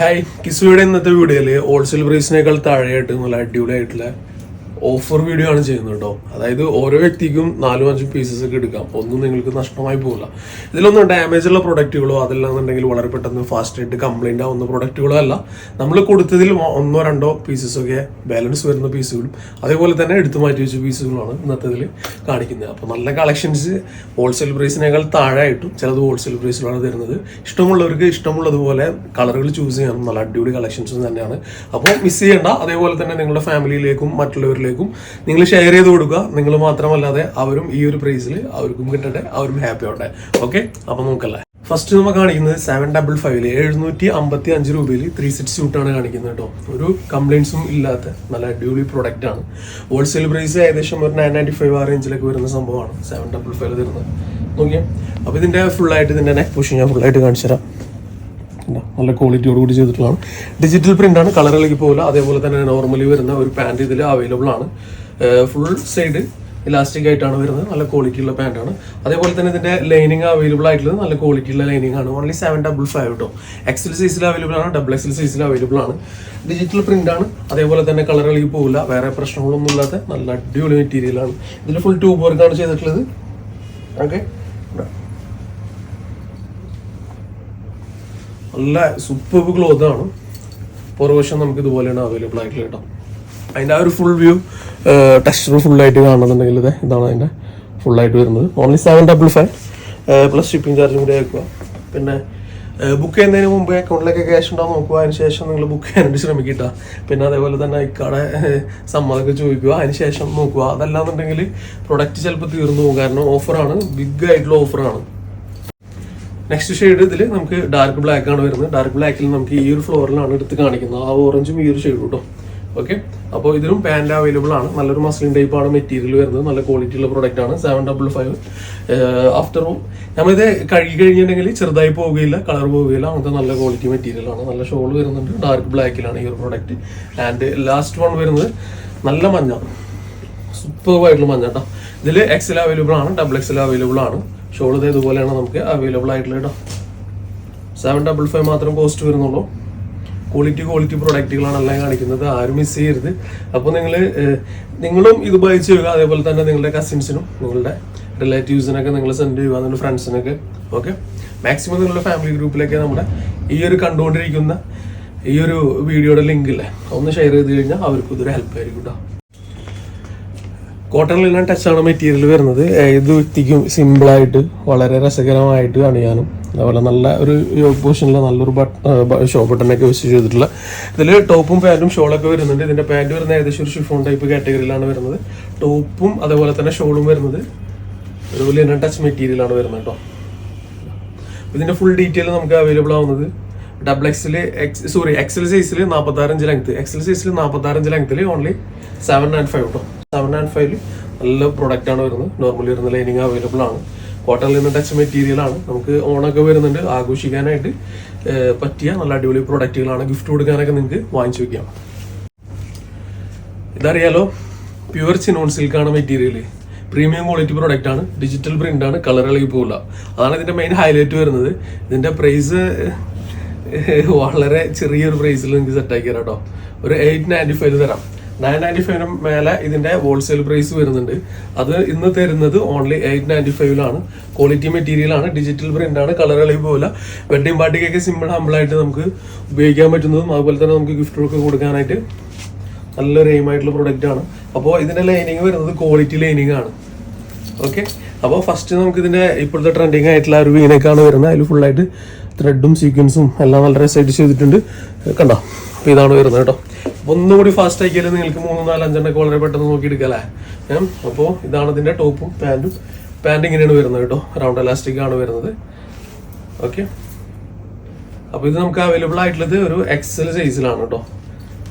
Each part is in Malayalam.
ഹായ് കിസുയുടെ ഇന്നത്തെ വീഡിയോയിൽ ഹോൾസെയിൽ പ്രൈസിനേക്കാൾ താഴെയായിട്ട് നല്ല അടിപൊളിയായിട്ടുള്ള ഓഫർ വീഡിയോ ആണ് ചെയ്യുന്നത് കേട്ടോ അതായത് ഓരോ വ്യക്തിക്കും നാലും അഞ്ചും പീസസ് ഒക്കെ എടുക്കാം. ഒന്നും നിങ്ങൾക്ക് നഷ്ടമായി പോകില്ല ഇതിലൊന്നും ഡാമേജ് ഉള്ള പ്രൊഡക്റ്റുകളോ അതല്ലാന്നുണ്ടെങ്കിൽ വളരെ പെട്ടെന്ന് ഫാസ്റ്റ് ആയിട്ട് കംപ്ലൈന്റ് ആവുന്ന പ്രൊഡക്റ്റുകളോ അല്ല. നമ്മൾ കൊടുത്തതിൽ ഒന്നോ രണ്ടോ പീസസ് ഒക്കെ ബാലൻസ് വരുന്ന പീസുകളും അതേപോലെ തന്നെ എടുത്തു മാറ്റി വെച്ച പീസുകളാണ് ഇന്നത്തെ കാണിക്കുന്നത്. അപ്പോൾ നല്ല കളക്ഷൻസ് ഹോൾസെയിൽ പ്രൈസിനേക്കാൾ താഴെയായിട്ടും ചിലത് ഹോൾസെയിൽ പ്രൈസിലാണ് തരുന്നത്. ഇഷ്ടമുള്ളവർക്ക് ഇഷ്ടമുള്ളതുപോലെ കളറുകൾ ചൂസ് ചെയ്യാനും നല്ല അടിപൊളി കളക്ഷൻസ് തന്നെയാണ്. അപ്പോൾ മിസ് ചെയ്യേണ്ട. അതേപോലെ തന്നെ നിങ്ങളുടെ ഫാമിലിയിലേക്കും മറ്റുള്ളവരിലേക്കും നിങ്ങൾ ഷെയർ ചെയ്ത് കൊടുക്കുക. നിങ്ങൾ മാത്രമല്ലാതെ അവരും ഈ ഒരു പ്രൈസിൽ അവർക്കും കിട്ടട്ടെ അവരും ഹാപ്പി ആവട്ടെ. ഓക്കെ അപ്പോൾ നോക്കല്ലേ. ഫസ്റ്റ് നമ്മൾ കാണിക്കുന്നത് സെവൻ ഡബിൾ ഫൈവിൽ എഴുന്നൂറ്റി അമ്പത്തി അഞ്ച് രൂപയിൽ ത്രീ സെറ്റ് സ്യൂട്ടാണ് കാണിക്കുന്നത് കേട്ടോ. ഒരു കംപ്ലൈൻസും ഇല്ലാത്ത നല്ല അടിപൊളി പ്രൊഡക്റ്റ് ആണ്. ഹോൾസെയിൽ പ്രൈസ് ഏകദേശം ഒരു നയൻ നയന്റി ഫൈവ് ആ റേഞ്ചിലേക്ക് വരുന്ന സംഭവമാണ് സെവൻ ഡബിൾ ഫൈവ് തരുന്നത്. നോക്കിയാൽ അപ്പോൾ ഇതിന്റെ ഫുള്ളായിട്ട് ഇതിന്റെ നെക്ക് പൊഷൻ ഞാൻ ഫുള്ളായിട്ട് കാണിച്ചു തരാം പിന്നെ നല്ല ക്വാളിറ്റിയോട് കൂടി ചെയ്തിട്ടുള്ളതാണ്. ഡിജിറ്റൽ പ്രിന്റാണ് കളറിലേക്ക് പോകില്ല. അതേപോലെ തന്നെ നോർമലി വരുന്ന ഒരു പാന്റ് ഇതിൽ അവൈലബിൾ ആണ്. ഫുൾ സൈഡ് ഇലാസ്റ്റിക് ആയിട്ടാണ് വരുന്നത്. നല്ല ക്വാളിറ്റി ഉള്ള പാന്റാണ് അതേപോലെ തന്നെ ഇതിന്റെ ലൈനിങ് അവൈലബിൾ ആയിട്ടുള്ളത് നല്ല ക്വാളിറ്റി ഉള്ള ലൈനിങ് ആണ്. ഓൺലി സെവൻ ഡബിൾ ഫൈവ് കേട്ടോ എക്സൽ സൈസിൽ അവൈലബിൾ ആണ് ഡബിൾ എക്സൽ സൈസിൽ അവൈലബിൾ ആണ്. ഡിജിറ്റൽ പ്രിന്റ് ആണ്. അതേപോലെ തന്നെ കളറുകളിൽ പോകില്ല. വേറെ പ്രശ്നങ്ങളൊന്നും ഇല്ലാത്ത നല്ല അടിപൊളി മെറ്റീരിയൽ ആണ്. ഇതിൽ ഫുൾ ട്യൂബ് വർക്കാണ് ചെയ്തിട്ടുള്ളത്. ഓക്കെ നല്ല സൂപ്പർ ക്ലോത്ത് ആണ്. പുറവശം നമുക്ക് ഇതുപോലെയാണ് അവൈലബിൾ ആയിട്ടുള്ളത് കേട്ടോ. അതിന്റെ ആ ഒരു ഫുൾ വ്യൂ ടെക്സ്ചർ ഫുള്ളായിട്ട് കാണുന്നുണ്ടെങ്കിൽ ഇത് ഇതാണ് അതിന്റെ ഫുള്ളായിട്ട് വരുന്നത്. Only seven double five plus shipping ചാർജും കൂടി ആക്കുക. പിന്നെ ബുക്ക് ചെയ്യുന്നതിന് മുമ്പ് അക്കൗണ്ടിലൊക്കെ ക്യാഷ് ഉണ്ടാവും നോക്കുക. അതിന് ശേഷം നിങ്ങൾ ബുക്ക് ചെയ്യാനായിട്ട് ശ്രമിക്കുക പിന്നെ അതേപോലെ തന്നെ ഇക്കാടെ സമ്മതമൊക്കെ ചോദിക്കുക. അതിന് ശേഷം നോക്കുക. അതല്ലാന്നുണ്ടെങ്കിൽ പ്രൊഡക്റ്റ് ചിലപ്പോൾ തീർന്നു പോകും. കാരണം ഓഫറാണ് ബിഗ് ആയിട്ടുള്ള ഓഫറാണ് നെക്സ്റ്റ് ഷെയ്ഡ് ഇതിൽ നമുക്ക് ഡാർക്ക് ബ്ലാക്ക് ആണ് വരുന്നത്. ഡാർക്ക് ബ്ലാക്കിൽ നമുക്ക് ഈ ഒരു ഫ്ലോറിലാണ് എടുത്ത് കാണിക്കുന്നത്. ആ ഓറഞ്ചും ഈ ഒരു ഷെയ്ഡ് കേട്ടോ ഓക്കെ അപ്പോൾ ഇതിലും പാന്റ് അവൈലബിൾ ആണ്. നല്ലൊരു മസ്ലിൻ ടൈപ്പ് ആണ് മെറ്റീരിയൽ വരുന്നത്. നല്ല ക്വാളിറ്റി ഉള്ള പ്രോഡക്റ്റ് ആണ്. സെവൻ ഡബിൾ ഫൈവ് ആഫ്റ്റർ നമ്മളിത് കഴുകി കഴിഞ്ഞിട്ടുണ്ടെങ്കിൽ ചെറുതായി പോവുകയില്ല കളർ പോവുകയില്ല. അങ്ങനത്തെ നല്ല ക്വാളിറ്റി മെറ്റീരിയൽ ആണ്. നല്ല ഷോൾ വരുന്നുണ്ട്. ഡാർക്ക് ബ്ലാക്കിലാണ് ഈ ഒരു പ്രോഡക്റ്റ് ആൻഡ് ലാസ്റ്റ് വൺ വരുന്നത് നല്ല മഞ്ഞ. സൂപ്പർ ആയിട്ടുള്ള മഞ്ഞ കേട്ടോ ഇതിൽ എക്സൽ അവൈലബിൾ ആണ്. ഡബിൾ എക്സൽ അവൈലബിൾ ആണ്. ഷോൾ ഇത് ഇതുപോലെയാണ് നമുക്ക് അവൈലബിൾ ആയിട്ടുള്ളത് കേട്ടോ. സെവൻ ഡബിൾ ഫൈവ് മാത്രം കോസ്റ്റ് വരുന്നുള്ളൂ. ക്വാളിറ്റി ക്വാളിറ്റി പ്രൊഡക്റ്റുകളാണ് എല്ലാം കാണിക്കുന്നത്. ആരും മിസ് ചെയ്യരുത്. അപ്പോൾ നിങ്ങൾ നിങ്ങളും ഇത് ബൈ ചെയ്യുക. അതേപോലെ തന്നെ നിങ്ങളുടെ കസിൻസിനും നിങ്ങളുടെ റിലേറ്റീവ്സിനൊക്കെ നിങ്ങൾ സെൻഡ് ചെയ്യുക. നിങ്ങളുടെ ഫ്രണ്ട്സിനൊക്കെ ഓക്കെ മാക്സിമം നിങ്ങളുടെ ഫാമിലി ഗ്രൂപ്പിലൊക്കെ നമ്മുടെ ഈ ഒരു കണ്ടുകൊണ്ടിരിക്കുന്ന ഈ ഒരു വീഡിയോയുടെ ലിങ്കില്ലേ ഒന്ന് ഷെയർ ചെയ്ത് കഴിഞ്ഞാൽ അവർക്കും ഇതൊരു ഹെൽപ്പ് ആയിരിക്കും കേട്ടോ. കോട്ടൺ ലിനൻ ടച്ച് മെറ്റീരിയൽ വരുന്നത്. ഏത് വ്യക്തിക്കും സിമ്പിളായിട്ട് വളരെ രസകരമായിട്ട് അണിയാനും അതുപോലെ നല്ല ഒരു പൊസിഷനിൽ നല്ലൊരു ബട്ട് ഷോ ബട്ടണൊക്കെ വെച്ച് ചെയ്തിട്ടുള്ള ഇതിൽ ടോപ്പും പാന്റും ഷോളൊക്കെ വരുന്നുണ്ട്. ഇതിന്റെ പാന്റ് വരുന്ന ഏകദേശം ഒരു ഷിഫോൺ ടൈപ്പ് കാറ്റഗറിയിലാണ് വരുന്നത്. ടോപ്പും അതേപോലെ തന്നെ ഷോളും വരുന്നത്. ഒരു ലിനൻ ടച്ച് മെറ്റീരിയലാണ് വരുന്നത് കേട്ടോ ഇതിന്റെ ഫുൾ ഡീറ്റെയിൽ നമുക്ക് അവൈലബിൾ ആവുന്നത് ഡബിൾ എക്സിൽ എക്സ് സോറി എക്സൽ സൈസിൽ നാൽപ്പത്താറഞ്ച് ലെങ്ത് എക്സൽ സൈസിൽ നാൽപ്പത്താറഞ്ച് ലെങ്ത്തിൽ ഓൺലി സെവൻ നയൻ ഫൈവ് കേട്ടോ സെവൻ ആൻഡ് ഫൈവിൽ നല്ല പ്രൊഡക്റ്റ് ആണ് വരുന്നത്. നോർമലി വരുന്ന ലൈനിങ് അവൈലബിൾ ആണ്. കോട്ടണിൽ നിന്ന് ടച്ച് മെറ്റീരിയൽ ആണ്. നമുക്ക് ഓണൊക്കെ വരുന്നുണ്ട്. ആഘോഷിക്കാനായിട്ട് പറ്റിയ നല്ല അടിപൊളി പ്രൊഡക്റ്റുകളാണ് ഗിഫ്റ്റ് കൊടുക്കാനൊക്കെ നിങ്ങൾക്ക് വാങ്ങിച്ചു വെക്കാം. ഇതറിയാലോ പ്യുവർ ചിനോൺ സിൽക്കാണ് മെറ്റീരിയൽ പ്രീമിയം ക്വാളിറ്റി പ്രോഡക്റ്റ് ആണ്. ഡിജിറ്റൽ പ്രിന്റ് ആണ്. കളർ ഇളകി പോകില്ല അതാണ് ഇതിന്റെ മെയിൻ ഹൈലൈറ്റ് വരുന്നത്. ഇതിന്റെ പ്രൈസ് വളരെ ചെറിയൊരു പ്രൈസിൽ നിങ്ങൾക്ക് സെറ്റ് ആക്കി തരാം കേട്ടോ ഒരു എയ്റ്റ് നയന്റി ഫൈവ് തരാം. നയൻ നയന്റി ഫൈവിന് മേലെ ഇതിന്റെ ഹോൾസെയിൽ പ്രൈസ് വരുന്നുണ്ട്. അത് ഇന്ന് തരുന്നത് ഓൺലി എയ്റ്റ് നയന്റി ഫൈവിലാണ് ക്വാളിറ്റി മെറ്റീരിയൽ ആണ്. ഡിജിറ്റൽ പ്രിന്റ് ആണ്. കളർ കളി പോകില്ല വെഡിങ് പാർട്ടിക്കൊക്കെ സിമ്പിൾ ഹമ്പിളായിട്ട് നമുക്ക് ഉപയോഗിക്കാൻ പറ്റുന്നതും അതുപോലെ തന്നെ നമുക്ക് ഗിഫ്റ്റുകളൊക്കെ കൊടുക്കാനായിട്ട് നല്ലൊരു എയിം ആയിട്ടുള്ള പ്രൊഡക്റ്റ് ആണ്. അപ്പോൾ ഇതിന്റെ ലൈനിങ് വരുന്നത് ക്വാളിറ്റി ലൈനിങ് ആണ്. ഓക്കെ അപ്പോൾ ഫസ്റ്റ് നമുക്ക് ഇതിന്റെ ഇപ്പോഴത്തെ ട്രെൻഡിങ് ആയിട്ടുള്ള ഒരു വീനൊക്കെയാണ് വരുന്നത്. അതിൽ ഫുള്ളായിട്ട് ത്രെഡും സീക്വൻസും എല്ലാം നല്ല സെറ്റ് ചെയ്തിട്ടുണ്ട്. കണ്ടോ? അപ്പോൾ ഇതാണ് വരുന്നത് കേട്ടോ. ഒന്നുകൂടി ഫാസ്റ്റ് ആക്കിയാൽ നിങ്ങൾക്ക് മൂന്ന് നാല് അഞ്ചെണ്ണൊക്കെ വളരെ പെട്ടെന്ന് നോക്കി എടുക്കല്ലേ അപ്പോൾ ഇതാണ് ഇതിന്റെ ടോപ്പും പാന്റും പാന്റ് ഇങ്ങനെയാണ് വരുന്നത് കേട്ടോ. റൗണ്ട് എലാസ്റ്റിക് ആണ് വരുന്നത്. ഓക്കെ അപ്പോൾ ഇത് നമുക്ക് അവൈലബിൾ ആയിട്ടുള്ളത് ഒരു എക്സൽ സൈസിലാണ് കേട്ടോ.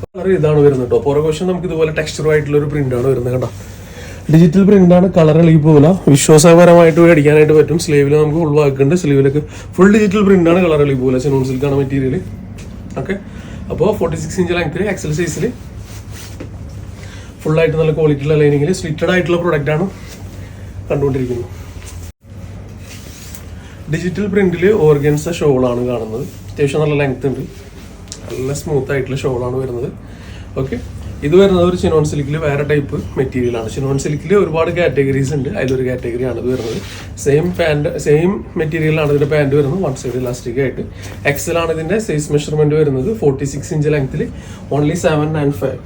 കളർ ഇതാണ് വരുന്നത് കേട്ടോ. പുറകെ വശം നമുക്ക് ഇതുപോലെ ടെക്സ്ചർ ആയിട്ടുള്ള ഒരു പ്രിന്റ് ആണ് വരുന്നത് കേട്ടോ ഡിജിറ്റൽ പ്രിന്റ് ആണ് കളർ ഇളകി പോകില്ല വിശ്വാസപരമായിട്ട് അടിക്കാനായിട്ട് പറ്റും. സ്ലീവിൽ നമുക്ക് ഫുൾ വാക്കുണ്ട് സ്ലീവിലൊക്കെ ഫുൾ ഡിജിറ്റൽ പ്രിന്റ് ആണ് കളർ ഇളകി പോകില്ല സിനോൺ സിൽക്കാണ് മെറ്റീരിയൽ ഓക്കെ അപ്പോൾ ഫോർട്ടി സിക്സ് ഇഞ്ച് ലെങ്ത്തിൽ എക്സൽ സൈസിൽ ഫുള്ളായിട്ട് നല്ല ക്വാളിറ്റി ഉള്ള ലൈനിങ്ങിൽ സ്ലിറ്റഡ് ആയിട്ടുള്ള പ്രൊഡക്റ്റ് ആണ് കണ്ടുകൊണ്ടിരിക്കുന്നത്. ഡിജിറ്റൽ പ്രിന്റിൽ ഓർഗൻസ ഷോളാണ് കാണുന്നത്. അത്യാവശ്യം നല്ല ലെങ്ത് ഉണ്ട്. നല്ല സ്മൂത്ത് ആയിട്ടുള്ള ഷോളാണ് വരുന്നത്. ഓക്കെ ഇത് വരുന്നത് ഒരു ചിനോൺ സിൽക്കിൽ വേറെ ടൈപ്പ് മെറ്റീരിയലാണ് ചിനോൺ സിൽക്കിൽ ഒരുപാട് കാറ്റഗറീസ് ഉണ്ട്. അതിലൊരു കാറ്റഗറിയാണ് ഇത് വരുന്നത്. സെയിം പാന്റ് സെയിം മെറ്റീരിയലാണ് ഇതിന്റെ പാന്റ് വരുന്നത്. വൺ സൈഡ് ഇലാസ്റ്റിക് ആയിട്ട്. എക്സലാണ് ഇതിന്റെ സൈസ് മെഷർമെന്റ് വരുന്നത്. ഫോർട്ടി സിക്സ് ഇഞ്ച് ലെങ്ത്തിൽ only seven nine five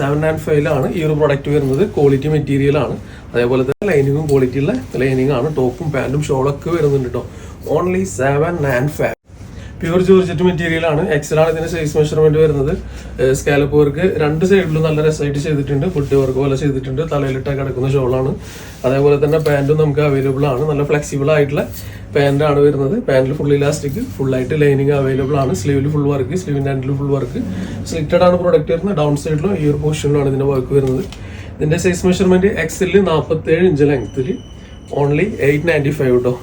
seven nine ഫൈവിലാണ് ഈ ഒരു പ്രൊഡക്റ്റ് വരുന്നത്. ക്വാളിറ്റി മെറ്റീരിയൽ ആണ്. അതേപോലെ തന്നെ ലൈനിങ്ങും ക്വാളിറ്റിയുള്ള ലൈനിങ് ആണ്. ടോപ്പും പാന്റും ഷോളൊക്കെ വരുന്നുണ്ട് കേട്ടോ only seven nine five pure georgette material ആണ്. എക്സൽ ആണ് ഇതിന്റെ സൈസ് മെഷർമെന്റ് വരുന്നത്. സ്കാലപ്പ് വർക്ക് രണ്ട് സൈഡിലും നല്ല രസമായിട്ട് ചെയ്തിട്ടുണ്ട്. ഫുഡ് വർക്ക് പോലെ ചെയ്തിട്ടുണ്ട്. തലയിലിട്ട കിടക്കുന്ന ഷോളാണ് അതേപോലെ തന്നെ പാന്റും നമുക്ക് അവൈലബിൾ ആണ്. നല്ല ഫ്ലെക്സിബിൾ ആയിട്ടുള്ള പാന്റ് ആണ് വരുന്നത്. പാന്റിൽ ഫുൾ ഇലാസ്റ്റിക് ഫുൾ ആയിട്ട് ലൈനിങ് അവൈലബിൾ ആണ്. സ്ലീവിൽ ഫുൾ വർക്ക് സ്ലീവിന്റെ ഹാൻഡിൽ ഫുൾ വർക്ക് സ്ലിറ്റഡ് ആണ് പ്രൊഡക്റ്റ് വരുന്നത്. ഡൗൺ സൈഡിലും ഈ ഒരു പോർഷനിലാണ് ഇതിന്റെ വർക്ക് വരുന്നത്. ഇതിന്റെ സൈസ് മെഷർമെന്റ് എക്സലിൽ നാൽപ്പത്തേഴ് ഇഞ്ച് ലെങ്ത്തിൽ ഓൺലി എയ്റ്റ് നയന്റി ഫൈവ് കേട്ടോ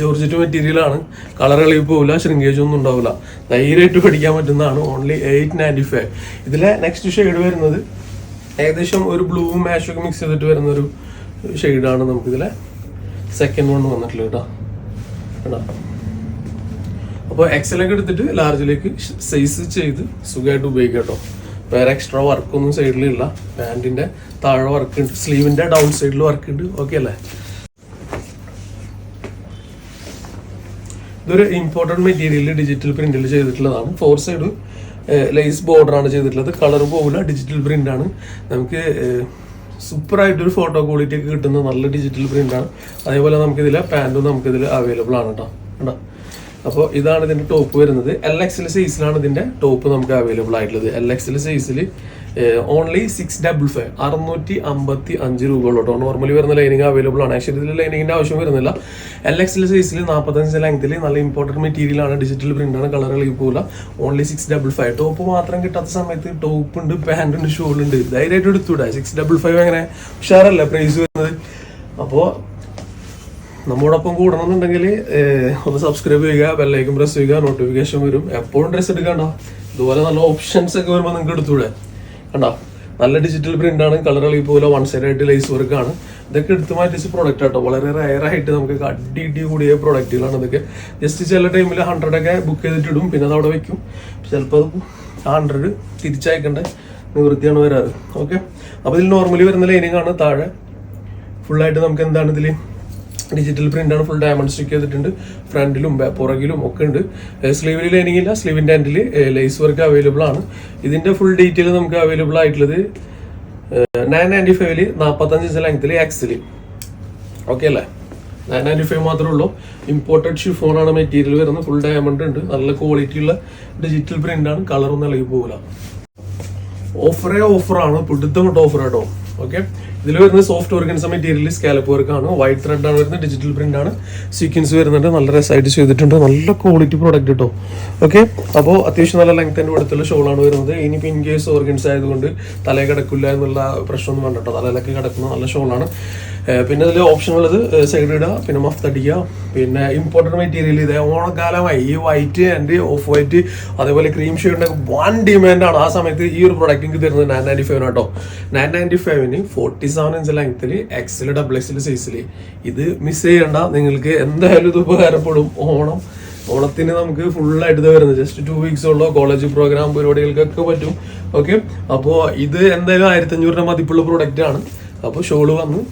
ജോർജറ്റ് മെറ്റീരിയലാണ് കളർ ഇളകി പോവില്ല ശ്രിങ്കേജ് ഒന്നും ഉണ്ടാവില്ല. ധൈര്യമായിട്ട് പഠിക്കാൻ പറ്റുന്നതാണ്. ഓൺലി എയ്റ്റ് നയന്റി ഫൈവ് ഇതിലെ നെക്സ്റ്റ് ഷെയ്ഡ് വരുന്നത് ഏകദേശം ഒരു ബ്ലൂവും മാഷും ഒക്കെ മിക്സ് ചെയ്തിട്ട് വരുന്ന ഒരു ഷെയ്ഡാണ് നമുക്കിതിലെ സെക്കൻഡ് വൺ വന്നിട്ടുള്ളത് കേട്ടോ അപ്പോൾ എക്സലൊക്കെ എടുത്തിട്ട് ലാർജിലേക്ക് സൈസ് ചെയ്ത് സുഖമായിട്ട് ഉപയോഗിക്കാം കേട്ടോ വേറെ എക്സ്ട്രാ വർക്കൊന്നും സൈഡിലില്ല പാന്റിന്റെ താഴെ വർക്ക് ഉണ്ട്. സ്ലീവിന്റെ ഡൗൺ സൈഡിൽ വർക്ക് ഉണ്ട്. ഓക്കെ അല്ലേ? ഇതൊരു ഇമ്പോർട്ടന്റ് മെറ്റീരിയൽ ഡിജിറ്റൽ പ്രിന്റിൽ ചെയ്തിട്ടുള്ളതാണ്. ഫോർ സൈഡ് ലേസ് ബോർഡറാണ് ചെയ്തിട്ടുള്ളത്. കളർ പോകില്ല ഡിജിറ്റൽ പ്രിന്റ് ആണ്. നമുക്ക് സൂപ്പർ ആയിട്ടൊരു ഫോട്ടോ ക്വാളിറ്റി ഒക്കെ കിട്ടുന്ന നല്ല ഡിജിറ്റൽ പ്രിന്റ് ആണ്. അതേപോലെ നമുക്കിതിൽ പാന്റും നമുക്കിതിൽ അവൈലബിൾ ആണ് കേട്ടോ കേട്ടോ അപ്പോൾ ഇതാണ് ഇതിന്റെ ടോപ്പ് വരുന്നത്. എൽ എക്സിൽ സൈസിലാണ് ഇതിന്റെ ടോപ്പ് നമുക്ക് അവൈലബിൾ ആയിട്ടുള്ളത്. എൽ എക്സിൽ സൈസിൽ ഓൺലി സിക്സ് ഡബിൾ ഫൈവ് അറുന്നൂറ്റി അമ്പത്തി അഞ്ച് രൂപയുള്ളൂ നോർമലി വരുന്ന ലൈനിങ് അവൈലബിൾ ആണ്. ആക്ച്വലി ഇതിൽ ലൈനിങ്ങിന്റെ ആവശ്യം വരുന്നില്ല. എൽ എക്സിൽ സൈസിൽ നാൽപ്പത്തഞ്ച് ലെങ്ത്തിൽ നല്ല ഇമ്പോർട്ടന്റ് മെറ്റീരിയൽ ആണ്. ഡിജിറ്റൽ പ്രിന്റ് ആണ്. കളർ കളി പോകില്ല only six double five top മാത്രം കിട്ടാത്ത സമയത്ത് ടോപ്പ് ഉണ്ട് പാന്റ് ഉണ്ട് ഷോൾ ഉണ്ട്. ധൈര്യമായിട്ട് എടുത്തുകൂടാ സിക്സ് ഡബിൾ ഫൈവ് അങ്ങനെ ഉഷാറല്ല പ്രൈസ് വരുന്നത്? അപ്പോൾ നമ്മോടൊപ്പം കൂടണമെന്നുണ്ടെങ്കിൽ ഒന്ന് സബ്സ്ക്രൈബ് ചെയ്യുക ബെല്ലൈക്കും പ്രസ് ചെയ്യുക നോട്ടിഫിക്കേഷൻ വരും. എപ്പോഴും ഡ്രസ്സ് എടുക്കണ്ട. ഇതുപോലെ നല്ല ഓപ്ഷൻസ് ഒക്കെ വരുമ്പോൾ നിങ്ങൾക്ക് എടുത്തൂടെ കണ്ടോ? നല്ല ഡിജിറ്റൽ പ്രിന്റ് ആണ് കളർ കളി പോലെ വൺ സൈഡ് ആയിട്ട് ലൈസ് വർക്ക് ആണ്. ഇതൊക്കെ എടുത്ത് മാറ്റിച്ച പ്രോഡക്റ്റ് ആട്ടോ. വളരെ റയർ ആയിട്ട് നമുക്ക് അടി അടി കൂടിയ പ്രോഡക്റ്റുകളാണ് ഇതൊക്കെ. ജസ്റ്റ് ചില ടൈമിൽ ഹൺഡ്രഡ് ഒക്കെ ബുക്ക് ചെയ്തിട്ടിടും പിന്നെ അത് അവിടെ വെക്കും. ചിലപ്പോൾ അത് ഹൺഡ്രഡ് തിരിച്ചയക്കേണ്ട? നിവൃത്തിയാണ് വരാറ്. ഓക്കെ അപ്പോൾ ഇതിൽ നോർമലി വരുന്ന ലൈനിങ് ആണ്. താഴെ ഫുള്ളായിട്ട് നമുക്ക് എന്താണ് ഇതിൽ ഡിജിറ്റൽ പ്രിന്റ് ആണ് ഫുൾ ഡയമണ്ട് സ്റ്റിക്ക് ചെയ്തിട്ടുണ്ട്. ഫ്രണ്ടിലും പുറകിലും ഒക്കെ ഉണ്ട്. സ്ലീവിൽ ലൈനിങ് ഇല്ല. സ്ലീവിന്റെ ആൻഡിൽ ലേസ് വർക്ക് അവൈലബിൾ ആണ്. ഇതിന്റെ ഫുൾ ഡീറ്റെയിൽ നമുക്ക് അവൈലബിൾ ആയിട്ടുള്ളത് നയൻ നയന്റി ഫൈവിൽ നാൽപ്പത്തഞ്ച് ഇഞ്ച് ലെങ്ത്തിൽ എക്സിൽ ഓക്കെ അല്ലേ? നയൻ നയന്റി ഫൈവ് മാത്രമേ ഉള്ളൂ. ഇമ്പോർട്ടഡ് ഷിഫോൺ ആണ് മെറ്റീരിയൽ വരുന്നത്. ഫുൾ ഡയമണ്ട് ഉണ്ട്. നല്ല ക്വാളിറ്റി ഉള്ള ഡിജിറ്റൽ പ്രിന്റ് ആണ്. കളറൊന്നും ഇളകി പോകില്ല ഓഫറേ ഓഫറാണ് പിടുത്തം കൊണ്ട് ഓഫർ കേട്ടോ ഓക്കെ ഇതിൽ വരുന്നത് soft organza material scallop work ആണ്. വൈറ്റ് ത്രെഡ് ആണ് വരുന്നത് ഡിജിറ്റൽ പ്രിന്റ് ആണ്. സീക്വൻസ് വരുന്നുണ്ട് നല്ല രസമായിട്ട് ചെയ്തിട്ടുണ്ട്. നല്ല ക്വാളിറ്റി പ്രോഡക്റ്റ് കേട്ടോ ഓക്കെ അപ്പോൾ അത്യാവശ്യം നല്ല ലെങ്ത്തിന്റെ അടുത്തുള്ള ഷോളാണ് വരുന്നത്. ഇനി പിൻ കേസ് ഓർഗൻസ് ആയതുകൊണ്ട് തലയിൽ കിടക്കില്ല എന്നുള്ള പ്രശ്നമൊന്നും വേണ്ട കേട്ടോ തലയിലൊക്കെ കിടക്കുന്ന നല്ല ഷോളാണ് പിന്നെ അതിൽ ഓപ്ഷൻ ഉള്ളത് സൈഡ് ഇടുക പിന്നെ മഫ്ത് അടിക്കുക പിന്നെ ഇമ്പോർട്ടന്റ് മെറ്റീരിയൽ ഇത് ഓണക്കാലമായി. ഈ വൈറ്റ് ആൻഡ് ഓഫ് വൈറ്റ് അതേപോലെ ക്രീം ഷെയ്ഡിന്റെ വൺ ഡിമാൻഡാണ് ആ സമയത്ത് ഈ ഒരു പ്രൊഡക്റ്റ് എനിക്ക് തരുന്നത് നയൻ നയന്റി ഫൈവ് കേട്ടോ നയൻ നയന്റി ഫൈവിന് ഫോർട്ടി സെവൻ ഇഞ്ച് ലെങ്ത്തിൽ എക്സിൽ ഡബിൾ എക്സിൽ സൈസിൽ ഇത് മിസ് ചെയ്യണ്ട. നിങ്ങൾക്ക് എന്തായാലും ഇത് ഉപകാരപ്പെടും. ഓണം ഓണത്തിന് നമുക്ക് ഫുള്ളായിട്ട് ഇത് വരുന്നത്. ജസ്റ്റ് ടു വീക്സ് ഉള്ളു കോളേജ് പ്രോഗ്രാം പരിപാടികൾക്കൊക്കെ പറ്റും. ഓക്കെ അപ്പോൾ ഇത് എന്തായാലും ആയിരത്തഞ്ഞൂറിന്റെ മതിപ്പുള്ള പ്രൊഡക്റ്റ് ആണ്. അപ്പോൾ ഷോൾ വന്നു.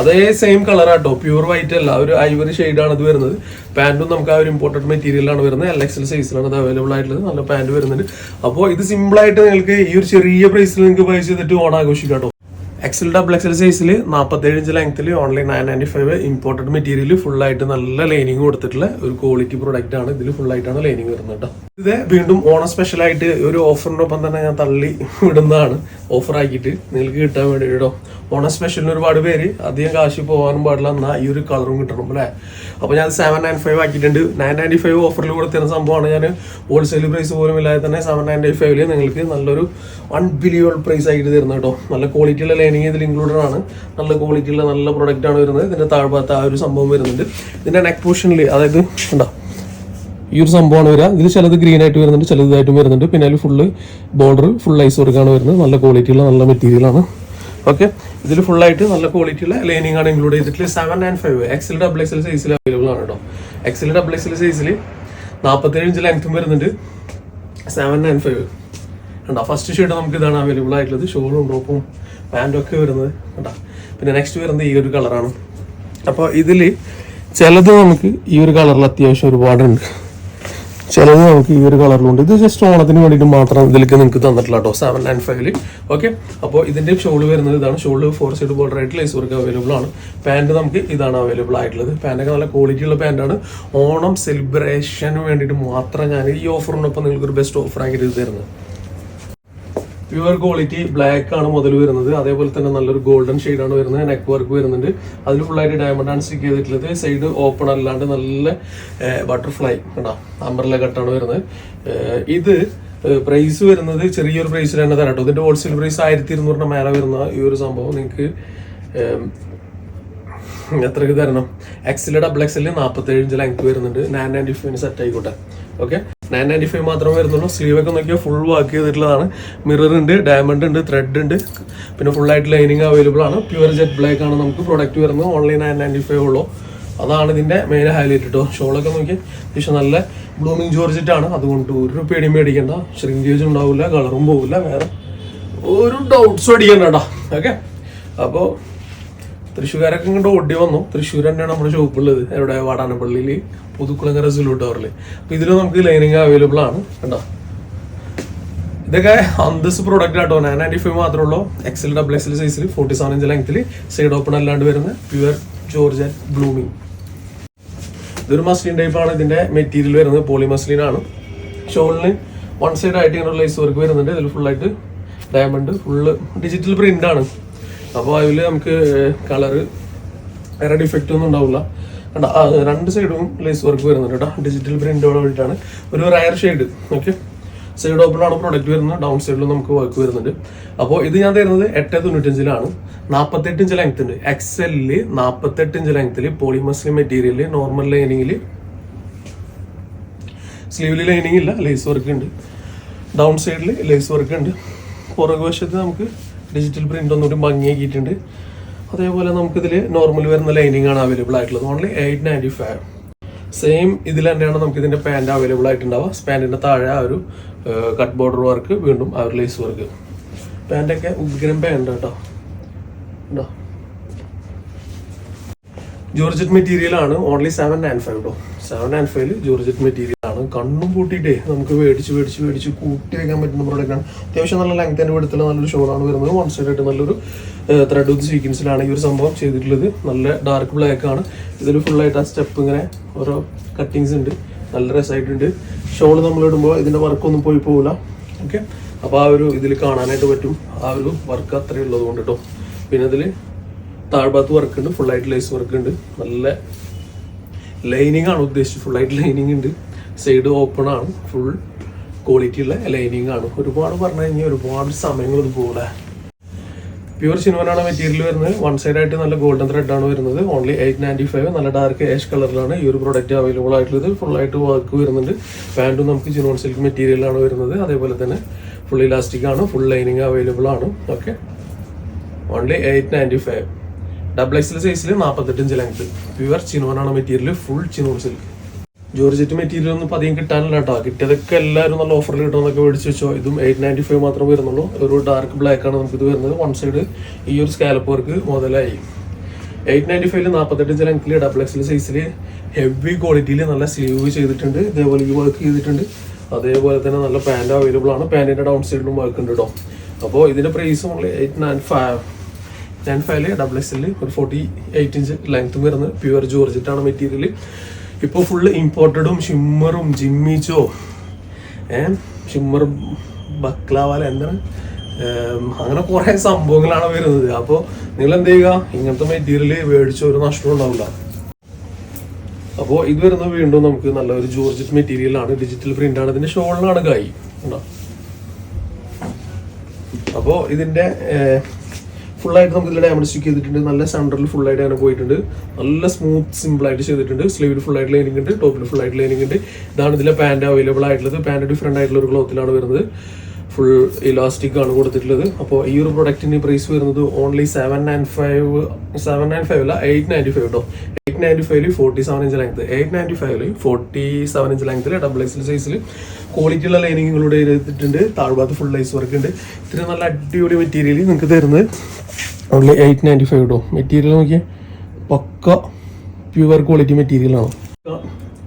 അതേ സെയിം കളർ ആട്ടോ. പ്യൂർ വൈറ്റ് അല്ല. ഒരു ഐവറി ആണ് ഇത് വരുന്നത്. പാന്റും നമുക്ക് ആ ഒരു ഇമ്പോർട്ടന്റ് മെറ്റീരിയലാണ് വരുന്നത്. എൽ എക്സൽ സൈസിലാണ് അത് അവൈലബിൾ ആയിട്ടുള്ളത്. നല്ല പാന്റ് വരുന്നുണ്ട്. അപ്പോൾ ഇത് സിമ്പിൾ ആയിട്ട് നിങ്ങൾക്ക് ഈ ഒരു ചെറിയ പ്രൈസിൽ നിങ്ങൾക്ക് പൈസ ചെയ്തിട്ട് ഓൺ ആഘോഷിക്കാം എക്സൽ ഡബിൾ എക്സൽ സൈസിൽ നാൽപ്പത്തേഴ് ഇഞ്ച് ലെങ്ത്തിൽ online nine ninety five important material full ആയിട്ട് നല്ല ലൈനിങ് കൊടുത്തിട്ടുള്ള ഒരു ക്വാളിറ്റി പ്രൊഡക്റ്റ് ആണ്. ഇതിൽ ഫുൾ ആയിട്ടാണ് ലൈനിങ് വരുന്നത് കേട്ടോ. ഇത് വീണ്ടും ഓണം സ്പെഷ്യലായിട്ട് ഒരു ഓഫറിനൊപ്പം തന്നെ ഞാൻ തള്ളി വിടുന്നതാണ്. ഓഫറാക്കിയിട്ട് നിങ്ങൾക്ക് കിട്ടാൻ വേണ്ടി കേട്ടോ. ഓണം സ്പെഷ്യലിന് ഒരുപാട് പേര് അധികം കാശ് പോകാനും പാടില്ല. എന്നാൽ ഈ ഒരു കളറും കിട്ടണം അല്ലേ? അപ്പോൾ ഞാൻ സെവൻ നയൻ ഫൈവ് ആക്കിയിട്ടുണ്ട്. നയൻ നയന്റി ഫൈവ് ഓഫറിൽ കൊടുത്തിരുന്ന സംഭവമാണ് ഞാൻ ഹോൾസെയിൽ പ്രൈസ് പോലും ഇല്ലാതെ തന്നെ സെവൻ നയന്റി ഫൈവിൽ നിങ്ങൾക്ക് നല്ലൊരു അൺബിലീവബിൾ പ്രൈസ് ആയിട്ട് തരുന്നത് കേട്ടോ. നല്ല ക്വാളിറ്റിയുള്ള ലൈനിങ് ഇതിൽ ഇൻക്ലൂഡഡ് ആണ്. നല്ല ക്വാളിറ്റിയുള്ള നല്ല പ്രൊഡക്റ്റ് ആണ് വരുന്നത്. ഇതിന്റെ താഴ്ഭാഗത്ത് ആ ഒരു സംഭവം വരുന്നുണ്ട്. ഇതിന്റെ നെക്ക് പോർഷനിൽ അതായത് ഉണ്ടോ ഈ ഒരു സംഭവമാണ് വരിക. ഇത് ചിലത് ഗ്രീൻ ആയിട്ട് വരുന്നുണ്ട് ചിലത് ഇതായിട്ടും വരുന്നുണ്ട്. പിന്നെ അതിൽ ഫുള്ള് ബോർഡർ ഫുൾ ഐസ് വർക്കാണ് വരുന്നത്. നല്ല ക്വാളിറ്റിയുള്ള നല്ല മെറ്റീരിയൽ ആണ്. ഓക്കെ ഇതിൽ ഫുള്ളായിട്ട് നല്ല ക്വാളിറ്റിയുള്ള ലൈനിങ് ആണ് ഇൻക്ലൂഡ് ചെയ്തിട്ടുള്ള seven and five XL double XL സൈസിൽ അവൈലബിൾ ആണ് കേട്ടോ എക്സൽ ഡബിൾ എക്സൽ സൈസിൽ നാൽപ്പത്തേഴ് ഇഞ്ച് ലെങ്ത്തും വരുന്നുണ്ട്. സെവൻ നയൻ ഫൈവ് കണ്ടോ? ഫസ്റ്റ് ഷെയ്ഡ് നമുക്ക് ഇതാണ് അവൈലബിൾ ആയിട്ടുള്ളത്. ഷോളും ടോപ്പും പാന്റും ഒക്കെ വരുന്നത്. കണ്ടോ? പിന്നെ നെക്സ്റ്റ് വരുന്നത് ഈ ഒരു കളറാണ് അപ്പോൾ ഇതിൽ ചിലത് നമുക്ക് ഈ ഒരു കളറിൽ അത്യാവശ്യം ഒരുപാടുണ്ട്. ചിലത് നമുക്ക് ഈ ഒരു കളറിലുണ്ട്. ഇത് ജസ്റ്റ് ഓണത്തിന് വേണ്ടിയിട്ട് മാത്രം ഇതിലേക്ക് നിങ്ങൾക്ക് തന്നിട്ടില്ല കേട്ടോ. സെവൻ നയൻ ഫൈവിൽ ഓക്കെ അപ്പോൾ ഇതിന്റെ ഷോൾ വരുന്നത് ഇതാണ്. ഷോൾ ഫോർ സൈഡ് ബോർഡർ ആയിട്ട് ലേസ് വർക്ക് അവൈലബിൾ ആണ്. പാന്റ് നമുക്ക് ഇതാണ് അവൈലബിൾ ആയിട്ടുള്ളത്. പാന്റൊക്കെ നല്ല ക്വാളിറ്റി ഉള്ള പാന്റാണ് ഓണം സെലിബ്രേഷന് വേണ്ടിയിട്ട് മാത്രം ഞാൻ ഈ ഓഫറിനൊപ്പം നിങ്ങൾക്ക് ഒരു ബെസ്റ്റ് ഓഫർ ആക്കിയിട്ട് ഇത് തരുന്നത്. പ്യുവർ ക്വാളിറ്റി ബ്ലാക്ക് ആണ് മുതൽ വരുന്നത്. അതേപോലെ തന്നെ നല്ലൊരു ഗോൾഡൻ ആണ് വരുന്നത്. നെക്ക് വർക്ക് വരുന്നുണ്ട്. അതിൽ ഫുള്ളായിട്ട് ഡയമണ്ട് ആണ് സ്റ്റിക്ക് ചെയ്തിട്ടുള്ളത്. സൈഡ് ഓപ്പൺ അല്ലാണ്ട് നല്ല ബട്ടർഫ്ലൈ കണ്ടോ? അമ്പർല കട്ടാണ് വരുന്നത്. ഇത് പ്രൈസ് വരുന്നത് ചെറിയൊരു പ്രൈസ് തന്നെ തരാം കേട്ടോ ഇതിന്റെ ഹോൾസെയിൽ പ്രൈസ് ആയിരത്തി ഇരുന്നൂറിന്റെ മേലെ വരുന്ന ഈ ഒരു സംഭവം നിങ്ങൾക്ക് എത്രക്ക് തരണം? എക്സിലെ ഡബിൾ എക്സിൽ നാൽപ്പത്തേഴ് ഇഞ്ച് ലെങ്ത് വരുന്നുണ്ട്. നയൻ നയന്റി ഫൈവിന് സെറ്റ് ആയിക്കോട്ടെ. ഓക്കെ നയൻ നയന്റി ഫൈവ് മാത്രമേ വരുന്നുള്ളൂ. സ്ലീവ് ഒക്കെ നോക്കിയാൽ ഫുൾ വർക്ക് ചെയ്തിട്ടുള്ളതാണ്. മിറർ ഉണ്ട് ഡയമണ്ട് ഉണ്ട് ത്രെഡ് ഉണ്ട്. പിന്നെ ഫുൾ ആയിട്ട് ലൈനിങ് അവൈലബിൾ ആണ്. പ്യുവർ ജെറ്റ് ബ്ലാക്ക് ആണ് നമുക്ക് പ്രൊഡക്റ്റ് വരുന്നത്. ഓൺലൈൻ നയൻ നയന്റി ഫൈവ് ഉള്ളൂ. അതാണ് ഇതിന്റെ മെയിൻ ഹൈലൈറ്റ് കേട്ടോ ഷോളൊക്കെ നോക്കി. അത്യാവശ്യം നല്ല ബ്ലൂമിങ് ജോർജറ്റ് ആണ്. അതുകൊണ്ട് ഒരു പേടിയും പേടിക്കണ്ട. ശ്രിങ്കേജ് ഉണ്ടാവില്ല കളറും പോവില്ല. വേറെ ഒരു ഡൗട്ട്സും അടിക്കണ്ട ഓക്കെ അപ്പോൾ തൃശ്ശൂർക്കാരൊക്കെ ഇങ്ങോട്ട് ഓടി വന്നു. തൃശ്ശൂർ തന്നെയാണ് നമ്മുടെ ഷോപ്പുള്ളത് എവിടെ? വാടാനപ്പള്ളിയിൽ പുതുക്കുളങ്ങര സിലൂട്ട് ടവറിൽ അപ്പൊ ഇതിൽ നമുക്ക് ലൈനിങ് അവൈലബിൾ ആണ്. കേട്ടോ ഇതൊക്കെ അന്തസ് പ്രോഡക്റ്റ് ആട്ടോ നയൻ നയന്റി ഫൈവ് മാത്രമേ ഉള്ളൂ. എക്സൽ ഡബിൾ എക്സൽ സൈസിൽ ഫോർട്ടി സെവൻ ഇഞ്ച് ലെങ്ത്തിൽ സൈഡ് ഓപ്പൺ അല്ലാണ്ട് വരുന്ന പ്യുവർ ജോർജ് ബ്ലൂമിങ് ഇതൊരു മസ്ലിൻ ടൈപ്പ് ആണ്. ഇതിന്റെ മെറ്റീരിയൽ വരുന്നത് പോളി മസ്ലിൻ ആണ് ഷോളിന് വൺ സൈഡ് ആയിട്ട് ഇങ്ങനെയുള്ള ലൈസ് വർക്ക് വരുന്നുണ്ട്. ഇതിൽ ഫുള്ളായിട്ട് ഡയമണ്ട് ഫുള്ള് ഡിജിറ്റൽ പ്രിന്റ് ആണ്. അപ്പോൾ അതിൽ നമുക്ക് കളറ് വേറെ ഡിഫക്റ്റ് ഒന്നും ഉണ്ടാവില്ല. രണ്ട് സൈഡും ലേസ് വർക്ക് വരുന്നുണ്ട് കേട്ടോ. ഡിജിറ്റൽ പ്രിന്റ് വേണ്ടിയിട്ടാണ് ഒരു റയർ ഷെയ്ഡ് ഓക്കെ സൈഡ് ഓപ്പണാണ് പ്രൊഡക്റ്റ് വരുന്നത്. ഡൗൺ സൈഡിലും നമുക്ക് വർക്ക് വരുന്നുണ്ട്. അപ്പോൾ ഇത് ഞാൻ തരുന്നത് എട്ട് തൊണ്ണൂറ്റഞ്ചിലാണ് നാൽപ്പത്തെട്ട് ഇഞ്ച് ലെങ്ത് ഉണ്ട്. എക്സെല്ലിൽ നാൽപ്പത്തെട്ട് ഇഞ്ച് ലെങ്ത്തിൽ പോളിമസ്ലി മെറ്റീരിയലിൽ നോർമൽ ലൈനിങ്ങിൽ സ്ലീവിൽ ലൈനിങ് ഇല്ല. ലേസ് വർക്ക് ഉണ്ട്. ഡൗൺ സൈഡിൽ ലേസ് വർക്ക് ഉണ്ട്. പുറകുവശത്ത് നമുക്ക് ഡിജിറ്റൽ പ്രിന്റ് ഒന്നുകൂടി ഭംഗിയാക്കിയിട്ടുണ്ട്. അതേപോലെ നമുക്കിതിൽ നോർമൽ വരുന്ന ലൈനിങ് ആണ് അവൈലബിൾ ആയിട്ടുള്ളത്. Only eight ninety five same ഇതിൽ തന്നെയാണ് നമുക്ക് ഇതിന്റെ പാന്റ് അവൈലബിൾ ആയിട്ടുണ്ടാവുക. പാന്റിന്റെ താഴെ ആ ഒരു കട്ട് ബോർഡർ വർക്ക് വീണ്ടും ആ ഒരു ലേസ് വർക്ക് പാന്റൊക്കെ ഉഗ്രം പാന്റ് കേട്ടോ ജോർജറ്റ് മെറ്റീരിയൽ ആണ്. ഓൺലി സെവൻ നയൻ ഫൈവ് കേട്ടോ seven and five georgette material ആണ് കണ്ണും കൂട്ടിയിട്ടേ നമുക്ക് മേടിച്ച് മേടിച്ച് മേടിച്ച് കൂട്ടി വെക്കാൻ പറ്റുന്ന പ്രോഡക്റ്റ് ആണ് അത്യാവശ്യം നല്ല ലെങ്ത് ആൻഡ് വെടുത്തുള്ള നല്ലൊരു ഷോളാണ് വരുന്നത്. വൺ സൈഡ് ആയിട്ട് നല്ലൊരു ത്രെഡ് വിത്ത് സീക്വൻസിലാണ് ഈ ഒരു സംഭവം ചെയ്തിട്ടുള്ളത്. നല്ല ഡാർക്ക് ബ്ലാക്ക് ആണ്. ഇതിൽ ഫുള്ളായിട്ട് ആ സ്റ്റെപ്പ് ഇങ്ങനെ ഓരോ കട്ടിങ്സ് ഉണ്ട്. നല്ല രസമായിട്ടുണ്ട് ഷോൾ നമ്മൾ ഇടുമ്പോൾ ഇതിന്റെ വർക്കൊന്നും പോയി പോകില്ല ഓക്കെ അപ്പോൾ ആ ഒരു ഇതിൽ കാണാനായിട്ട് പറ്റും. ആ ഒരു വർക്ക് അത്രയുള്ളത് കൊണ്ട് കേട്ടോ പിന്നെ ഇതിൽ താഴ്ഭാഗത്ത് വർക്ക് ഉണ്ട്. ഫുള്ളായിട്ട് ലേസ് വർക്ക് ഉണ്ട്. നല്ല ലൈനിങ് ആണ് ഉദ്ദേശിച്ചത്. ഫുൾ ആയിട്ട് ലൈനിങ് ഉണ്ട്. സൈഡ് ഓപ്പൺ ആണ്. ഫുൾ ക്വാളിറ്റി ഉള്ള ലൈനിങ് ആണ്. ഒരുപാട് പറഞ്ഞു കഴിഞ്ഞാൽ ഒരുപാട് സമയങ്ങൾ ഇത് പോലെ പ്യൂർ സിനിമനാണ് മെറ്റീരിയൽ വരുന്നത്. വൺ സൈഡ് ആയിട്ട് നല്ല ഗോൾഡൻ ത്രെഡ് ആണ് വരുന്നത്. ഓൺലി എയ്റ്റ് നയന്റി ഫൈവ് നല്ല ഡാർക്ക് ഏഷ് കളറിലാണ് ഈ ഒരു പ്രോഡക്റ്റ് അവൈലബിൾ ആയിട്ടുള്ളത്. ഫുൾ ആയിട്ട് വർക്ക് വരുന്നുണ്ട്. പാന്റും നമുക്ക് ചിനോൺ സിൽക്ക് മെറ്റീരിയലാണ് വരുന്നത്. അതേപോലെ തന്നെ ഫുൾ ഇലാസ്റ്റിക് ആണ്. ഫുൾ ലൈനിങ് അവൈലബിൾ ആണ്. Okay only eight ninety five double XL സൈസിൽ നാൽപ്പത്തെട്ട് inch length pure ചിനോനാണ് material full chinon silk georgette material ഒന്നും അധികം കിട്ടാനില്ല കേട്ടോ കിട്ടിയതൊക്കെ എല്ലാവരും നല്ല ഓഫറിൽ കിട്ടണമെന്നൊക്കെ മേടിച്ച് വെച്ചോ. ഇതും എയ്റ്റ് നയന്റി ഫൈവ് മാത്രമേ വരുന്നുള്ളൂ. ഒരു ഡാർക്ക് ബ്ലാക്ക് ആണ് നമുക്കിത് വരുന്നത്. വൺ സൈഡ് ഈ ഒരു സ്കാലപ്പ് വർക്ക് മുതലായി. എയ്റ്റ് നയന്റി ഫൈവിൽ നാൽപ്പത്തെട്ട് ഇഞ്ച് ലെങ്ത്തിൽ ഡബിൾ എക്സൽ സൈസിൽ ഹെവി ക്വാളിറ്റിയിൽ നല്ല സ്ലീവ് ചെയ്തിട്ടുണ്ട്. ഇതേപോലെ ഈ വർക്ക് ചെയ്തിട്ടുണ്ട്. അതേപോലെ തന്നെ നല്ല പാന്റ് അവൈലബിൾ ആണ്. പാന്റിന്റെ ഡൗൺ സൈഡിലും വർക്ക് ഉണ്ട് കേട്ടോ അപ്പോൾ ഇതിന്റെ പ്രൈസ് നമ്മൾ എയ്റ്റ് നയൻ ഫൈവ് നയൻ ഫൈവിൽ ഡബിൾ എസ് എല്ലിൽ ഒരു ഫോർട്ടി എയ്റ്റ് ഇഞ്ച് ലെങ്ത്തും വരുന്നത് പ്യുവർ ജോർജറ്റ് ആണ് മെറ്റീരിയൽ ഇപ്പോൾ ഫുള്ള് ഇമ്പോർട്ടഡും ഷിമ്മറും ജിമ്മിച്ചോ ഏ ഷിമ്മർ ബക്ലാവാല എന്താണ്? അങ്ങനെ കുറേ സംഭവങ്ങളാണ് വരുന്നത്. അപ്പോൾ നിങ്ങൾ എന്ത് ചെയ്യുക? ഇങ്ങനത്തെ മെറ്റീരിയൽ മേടിച്ച ഒരു നഷ്ടം ഉണ്ടാവില്ല. അപ്പോൾ ഇത് വരുന്നത് വീണ്ടും നമുക്ക് നല്ല ഒരു ജോർജറ്റ് മെറ്റീരിയൽ ആണ്. ഡിജിറ്റൽ പ്രിന്റ് ആണ്. ഇതിന്റെ ഷോളിനാണ് കായി ഉണ്ടോ അപ്പോൾ ഇതിന്റെ ഫുള്ളായിട്ട് നമുക്ക് ഇതിൽ ഡയമണ്ട് സ്റ്റിക്ക് ചെയ്തിട്ടുണ്ട്. നല്ല സെന്ററിൽ ഫുള്ളായിട്ട് അങ്ങനെ പോയിട്ടുണ്ട്. നല്ല സ്മൂത്ത് സിമ്പിൾ ആയിട്ട് ചെയ്തിട്ടുണ്ട്. സ്ലീവിൽ ഫുള്ളായിട്ട് ലൈനിങ് ഉണ്ട് ടോപ്പിൽ ഫുള്ളായിട്ട് ലൈനിങ് ഉണ്ട്. ഇതാണ് ഇതിലെ പാന്റ് അവൈലബിൾ ആയിട്ടുള്ളത്. പാന്റ് ഡിഫറെന്റ് ആയിട്ടുള്ള ഒരു ക്ലോത്തിലാണ് വരുന്നത്. ഫുൾ ഇലാസ്റ്റിക് ആണ് കൊടുത്തിട്ടുള്ളത്. അപ്പോൾ ഈ ഒരു പ്രൊഡക്റ്റിന് പ്രൈസ് വരുന്നത് only seven nine five seven nine five അല്ല എയ്റ്റ് നയന്റി ഫൈവ് കേട്ടോ എയ്റ്റ് നയന്റി ഫൈവിൽ forty seven inch length eight ninety ഫൈവിൽ ഫോർട്ടി സെവൻ ഇഞ്ച് ലെങ്ത്തിൽ ഡബിൾ എക്സൽ സൈസിൽ ക്വാളിറ്റി ഉള്ള ലൈനിങ്ങുകളുടെ എടുത്തിട്ടുണ്ട് താഴ്ഭാഗത്ത് ഫുൾ ലൈസ് വർക്ക് ഉണ്ട്. ഇത്രയും നല്ല അടിപൊളി മെറ്റീരിയൽ നിങ്ങൾക്ക് തരുന്നത് ഓൺലി എയ്റ്റ് നയന്റി ഫൈവ് കേട്ടോ മെറ്റീരിയൽ നോക്കിയാൽ പക്ക പ്യുവർ ക്വാളിറ്റി മെറ്റീരിയലാണ്